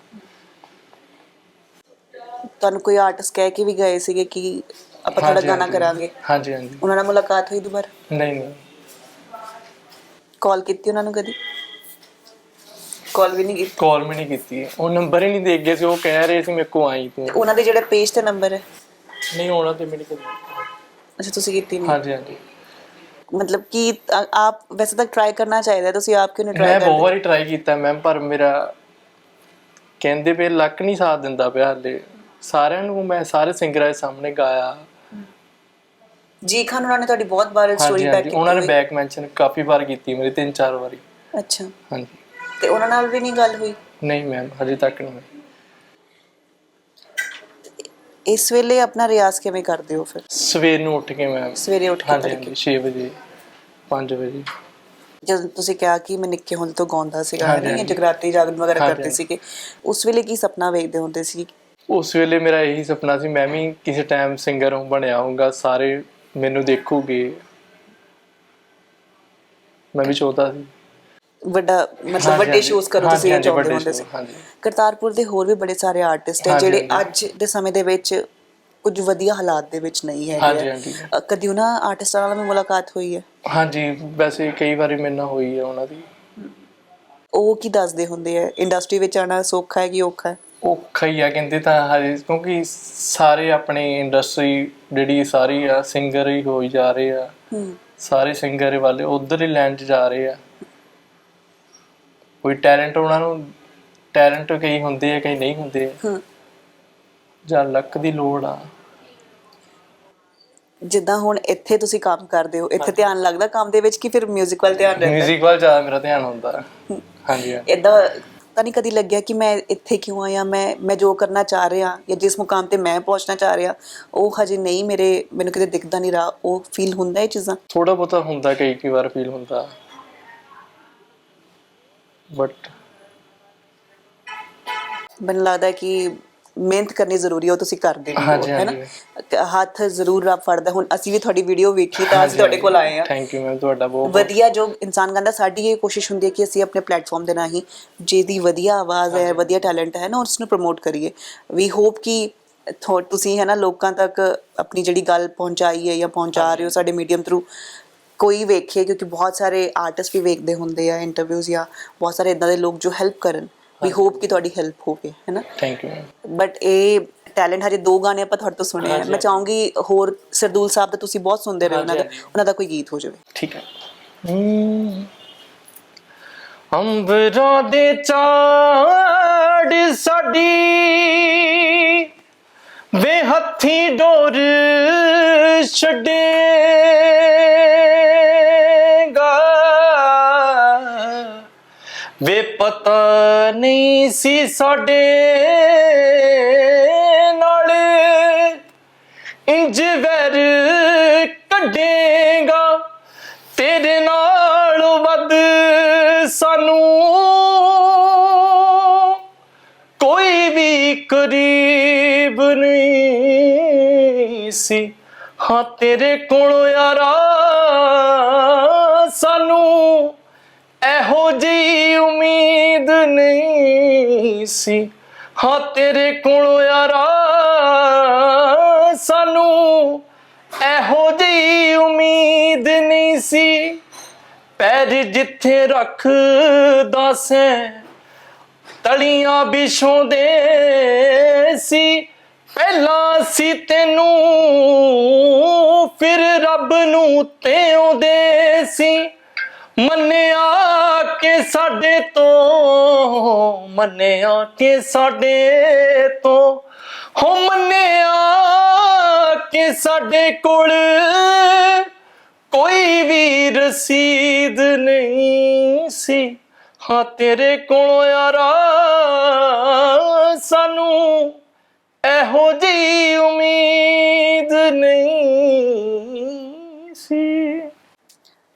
ਤੁਹਾਨੂੰ ਕੋਈ ਆਰਟਿਸਟ ਕਹਿ ਕੇ ਵੀ ਗਏ ਸੀਗੇ ਕਿ ਆਪਾਂ ਤੁਹਾਡਾ ਹਾਂਜੀ, ਗਾਣਾ ਹਾਂਜੀ। ਕਰਾਂਗੇ? ਹਾਂਜੀ ਹਾਂਜੀ। ਉਹਨਾਂ ਨਾਲ ਮੁਲਾਕਾਤ ਹੋਈ ਦੁਬਾਰਾ? ਨਹੀਂ ਨਹੀਂ। ਕਾਲ ਕੀਤੀ ਉਹਨਾਂ ਨੂੰ ਕਦੀ? ਕਾਲ ਵੀ ਨਹੀਂ ਕੀਤੀ? ਕਾਲ ਵੀ ਨਹੀਂ ਕੀਤੀ। ਉਹ ਨੰਬਰ ਹੀ ਨਹੀਂ ਦੇ ਗਏ ਸੀ ਉਹ ਕਹਿ ਰਹੇ ਸੀ ਮੇਰੇ ਕੋ ਆਈ ਤੂੰ। ਉਹਨਾਂ ਦੇ ਜਿਹੜੇ ਪੇਜ ਤੇ ਨੰਬਰ ਹੈ? ਨਹੀਂ ਆਉਣਾ ਤੇ ਮੇਰੇ ਕੋਲ ਅੱਛਾ ਤੁਸੀਂ ਕੀਤੀ ਨਹੀਂ? ਹਾਂਜੀ ਹਾਂਜੀ। ਮਤਲਬ ਕਿ ਆਪ ਵੈਸੇ ਤਾਂ ਟਰਾਈ ਕਰਨਾ ਚਾਹੀਦਾ ਹੈ, ਤੁਸੀਂ ਆਪ ਕਿਉਂ ਨਹੀਂ ਮੈਂ ਟਰਾਈ ਬਹੁਤ ਕਰਦੇ ਵਾਰੀ ਟਰਾਈ ਕੀਤਾ ਮੈਮ ਪਰ ਮੇਰਾ ਕਹਿੰਦੇ ਪਏ ਲੱਕ ਨਹੀਂ ਸਾਥ ਦਿੰਦਾ ਪਿਆ ਹਲੇ। ਸਾਰਿਆਂ ਨੂੰ ਮੈਂ ਸਾਰੇ ਸਿੰਗਰਾਂ ਦੇ ਸਾਹਮਣੇ ਗਾਇਆ। ਜੀ ਖਾਨ ਉਹਨਾਂ ਨੇ ਤੁਹਾਡੀ ਬਹੁਤ ਵਾਰ ਸਟੋਰੀ ਹਾਂਜੀ ਕੀਤੀ ਉਹਨਾਂ ਨੇ ਹੋਈ। ਬੈਕ ਮੈਂਸ਼ਨ ਕਾਫੀ ਵਾਰ ਕੀਤੀ ਮੇਰੀ ਤਿੰਨ ਚਾਰ ਵਾਰੀ। ਅੱਛਾ। ਹਾਂਜੀ। ਤੇ ਉਹਨਾਂ ਨਾਲ ਵੀ ਨਹੀਂ ਗੱਲ ਹੋਈ? ਨਹੀਂ ਮੈਮ ਹਜੇ ਤੱਕ ਨਹੀਂ ਹੋਈ। ਇਸ ਵੇਲੇ ਆਪਣਾ ਰਿਆਜ਼ ਕਿਵੇਂ ਕਰਦੇ ਹੋ ਫਿਰ? ਸਵੇਰ ਨੂੰ ਉੱਠ ਕੇ ਮੈਂ ਸਵੇਰੇ ਉੱਠ ਕੇ ਹਾਂਜੀ ਤੜਕੇ। ਹਾਂਜੀ 6 ਵਜੇ 5 ਵਜੇ। ਜਦੋਂ ਤੁਸੀਂ ਕਿਹਾ ਕਿ ਮੈਂ ਨਿੱਕੇ ਹੁੰਦੇ ਤੋਂ ਗਾਉਂਦਾ ਸੀਗਾ ਹੈ ਹਾਂਜੀ, ਨਾ ਹਾਂਜੀ। ਜਗਰਾਤੀ ਜਾਗਰਣ ਵਗੈਰਾ ਹਾਂਜੀ, ਕਰਦੇ ਹਾਂਜੀ। ਸੀਗੇ ਉਸ ਵੇਲੇ ਕੀ ਸੁਪਨਾ ਵੇਖਦੇ ਹੁੰਦੇ ਸੀ? ਉਸ ਵੇਲੇ ਮੇਰਾ ਇਹੀ ਸੁਪਨਾ ਸੀ ਮੈਂ ਵੀ ਕਿਸੇ ਟਾਈਮ ਸਿੰਗਰ ਬਣਿਆ ਹੋਊਗਾ ਸਾਰੇ ਮੈਨੂੰ ਦੇਖੂਗੇ। ਮੈਂ ਵੀ ਚਾਹੁੰਦਾ ਸੀ। ਵੱਡਾ ਮਤਲਬ ਵੱਡੇ। ਸ਼ੋਜ਼ ਕਰੋ ਤੁਸੀਂ ਇਹ ਚਾਹੁੰਦੇ ਹੁੰਦੇ ਸੀ। ਕਰਤਾਰਪੁਰ ਦੇ ਹੋਰ ਵੀ ਬੜੇ ਸਾਰੇ ਆਰਟਿਸਟ ਹੈ ਜਿਹੜੇ। ਅੱਜ ਦੇ ਸਮੇਂ ਦੇ ਵਿੱਚ ਕੁਝ ਵਧੀਆ ਹਾਲਾਤ ਦੇ ਵਿੱਚ ਨਹੀਂ ਹੈਗੇ। ਕਦੀ ਉਹਨਾਂ ਆਰਟਿਸਟਾਂ ਨਾਲ ਵੀ ਮੁਲਾਕਾਤ ਹੋਈ ਹੈ? ਹਾਂਜੀ ਵੈਸੇ ਕਈ ਵਾਰੀ ਮੇਰੇ ਨਾਲ ਹੋਈ ਹੈ ਉਹਨਾਂ ਦੀ। ਉਹ ਕੀ ਦੱਸਦੇ ਹੁੰਦੇ ਆ? ਇੰਡਸਟਰੀ ਵਿੱਚ ਆਣਾ ਸੌਖਾ ਹੈ ਕਿ ਔਖਾ ਹੈ? ਔਖਾ ਹੀ ਆ ਕਹਿੰਦੇ ਤਾਂ ਹਜੇ ਕਿਉਂਕਿ ਸਾਰੇ ਆਪਣੇ ਇੰਡਸਟਰੀ ਜਿਹੜੀ ਸਾਰੀ ਆ ਸਿੰਗਰ ਹੀ ਹੋਈ ਜਾ ਰਹੇ ਆ। ਹੂੰ। ਸਾਰੇ ਸਿੰਗਰ ਵਾਲੇ ਉਧਰ ਹੀ 'ਚ ਜਾ ਰਹੇ ਆ। ਕੋਈ ਟੈਲੈਂਟ ਉਹਨਾਂ ਨੂੰ ਟੈਲੈਂਟ ਕਈ ਹੁੰਦੇ ਆ ਕਈ ਨਹੀਂ ਹੁੰਦੇ ਹੂੰ ਜਾਂ ਲੱਕ ਦੀ ਲੋੜ ਆ ਜਿੱਦਾਂ ਹੁਣ ਇੱਥੇ ਤੁਸੀਂ ਕੰਮ ਕਰਦੇ ਹੋ ਇੱਥੇ ਧਿਆਨ ਲੱਗਦਾ ਕੰਮ ਦੇ ਵਿੱਚ ਕਿ ਫਿਰ 뮤직 ਵੱਲ ਧਿਆਨ ਰਹਿੰਦਾ 뮤직 ਵੱਲ ਜ਼ਿਆਦਾ ਮੇਰਾ ਧਿਆਨ ਹੁੰਦਾ ਹਾਂਜੀ ਹਾਂਜੀ ਇਦਾਂ ਤਾਂ ਨਹੀਂ ਕਦੀ ਲੱਗਿਆ ਕਿ ਮੈਂ ਇੱਥੇ ਕਿਉਂ ਆਇਆ ਮੈਂ ਮੈਂ ਜੋ ਕਰਨਾ ਚਾਹ ਰਿਹਾ ਜਾਂ ਜਿਸ ਮੁਕਾਮ ਤੇ ਮੈਂ ਪਹੁੰਚਣਾ ਚਾਹ ਰਿਹਾ ਉਹ ਹਜੇ ਨਹੀਂ ਮੇਰੇ ਮੈਨੂੰ ਕਿਤੇ ਦਿਖਦਾ ਨਹੀਂ ਰਿਹਾ ਉਹ ਫੀਲ ਹੁੰਦਾ ਇਹ ਚੀਜ਼ਾਂ ਥੋੜਾ ਬਹੁਤਾ ਹੁੰਦਾ ਕਈ ਕਈ ਵਾਰ ਫੀਲ ਹੁੰਦਾ ਬਟ ਮੈਨੂੰ ਲੱਗਦਾ ਕਿ ਮਿਹਨਤ ਕਰਨੀ ਜ਼ਰੂਰੀ ਹੈ ਉਹ ਤੁਸੀਂ ਕਰਦੇ ਹੋ ਹਾਂਜੀ, ਹੈ ਨਾ? ਹੱਥ ਜ਼ਰੂਰ ਰੱਬ ਫੜਦਾ ਹੁਣ ਅਸੀਂ ਵੀ ਤੁਹਾਡੀ ਵੀਡੀਓ ਵੇਖੀ ਤਾਂ ਅਸੀਂ ਤੁਹਾਡੇ ਕੋਲ ਆਏ ਆ ਥੈਂਕ ਯੂ ਮੈਮ ਤੁਹਾਡਾ ਬਹੁਤ ਵਧੀਆ ਜੋ ਇਨਸਾਨ ਕਹਿੰਦਾ ਸਾਡੀ ਇਹ ਕੋਸ਼ਿਸ਼ ਹੁੰਦੀ ਹੈ ਕਿ ਅਸੀਂ ਆਪਣੇ ਪਲੇਟਫਾਰਮ ਦੇ ਰਾਹੀਂ ਜਿਹਦੀ ਵਧੀਆ ਆਵਾਜ਼ ਹੈ ਵਧੀਆ ਟੈਲੈਂਟ ਹੈ ਨਾ ਉਸ ਨੂੰ ਪ੍ਰਮੋਟ ਕਰੀਏ। ਵੀ ਹੋਪ ਕਿ ਥੋ- ਤੁਸੀਂ ਹੈ ਨਾ ਲੋਕਾਂ ਤੱਕ ਆਪਣੀ ਜਿਹੜੀ ਗੱਲ ਪਹੁੰਚਾਈ ਹੈ ਜਾਂ ਪਹੁੰਚਾ ਰਹੇ ਹੋ ਸਾਡੇ ਮੀਡੀਅਮ ਥਰੂ ਕੋਈ ਵੇਖੇ ਕਿਉਂਕਿ ਬਹੁਤ ਸਾਰੇ ਆਰਟਿਸਟ ਵੀ ਵੇਖਦੇ ਹੁੰਦੇ ਆ ਇੰਟਰਵਿਊਜ਼ ਜਾਂ ਬਹੁਤ ਸਾਰੇ ਇਦਾਂ ਦੇ ਲੋਕ ਜੋ ਹੈਲਪ ਕਰਨ ਵੀ ਹੋਪ ਕਿ ਤੁਹਾਡੀ ਹੈਲਪ ਹੋਵੇ ਹੈ ਨਾ ਥੈਂਕ ਯੂ ਬਟ ਇਹ ਟੈਲੈਂਟ ਹਜੇ ਦੋ ਗਾਣੇ ਆਪਾਂ ਤੁਹਾਡੇ ਤੋਂ ਸੁਣੇ ਆ। ਮੈਂ ਚਾਹੂੰਗੀ ਹੋਰ ਸਰਦੂਲ ਸਾਹਿਬ ਦਾ ਤੁਸੀਂ ਬਹੁਤ ਸੁਣਦੇ ਰਹੇ ਉਹਨਾਂ ਦਾ ਉਹਨਾਂ ਦਾ ਕੋਈ ਗੀਤ ਹੋ ਜਾਵੇ। ਠੀਕ ਹੈ। ਅੰਬਰਾਂ ਦੇ ਚਾੜ ਸਾਡੀ ਵੇ ਹੱਥੀ ਡੋਰ ਛੱਡੇਗਾ ਵੇ ਪਤਾ ਨਹੀਂ ਸੀ ਸਾਡੇ ਨਾਲ ਇੰਜ ਵੈਰ ਕੱਢੇਗਾ। ਤੇਰੇ ਨਾਲ ਵੱਧ ਸਾਨੂੰ ਕੋਈ ਵੀ ਕਰੀਬ ਨਹੀਂ ਸੀ। ਹਾਂ, ਤੇਰੇ ਕੋਲ ਯਾਰਾ ਸਾਨੂੰ ਜੀ ਉਮੀਦ ਨਹੀਂ ਸੀ ਹਾਂ ਤੇਰੇ ਕੋਲ ਯਾਰਾ ਸਾਨੂੰ ਇਹੋ ਜੀ ਉਮੀਦ ਨਹੀਂ ਸੀ ਪੈਰ ਜਿੱਥੇ ਰੱਖਦਾ ਸੈਂ ਤਲੀਆਂ ਵਿਛੋਂਦੇ ਸੀ ਪਹਿਲਾਂ ਸੀ ਤੈਨੂੰ ਫਿਰ ਰੱਬ ਨੂੰ ਤਿਉਂਦੇ ਸੀ ਮੰਨਿਆ ਕਿ ਸਾਡੇ ਤੋਂ, ਮੰਨਿਆ ਕਿ ਸਾਡੇ ਤੋਂ। ਹੋ ਮੰਨਿਆ ਕਿ ਸਾਡੇ ਕੋਲ ਕੋਈ ਵੀ ਰਸੀਦ ਨਹੀਂ ਸੀ। ਹਾਂ, ਤੇਰੇ ਕੋਲੋਂ ਯਾਰਾ, ਸਾਨੂੰ ਇਹੋ ਜੀ ਉਮੀਦ ਨਹੀਂ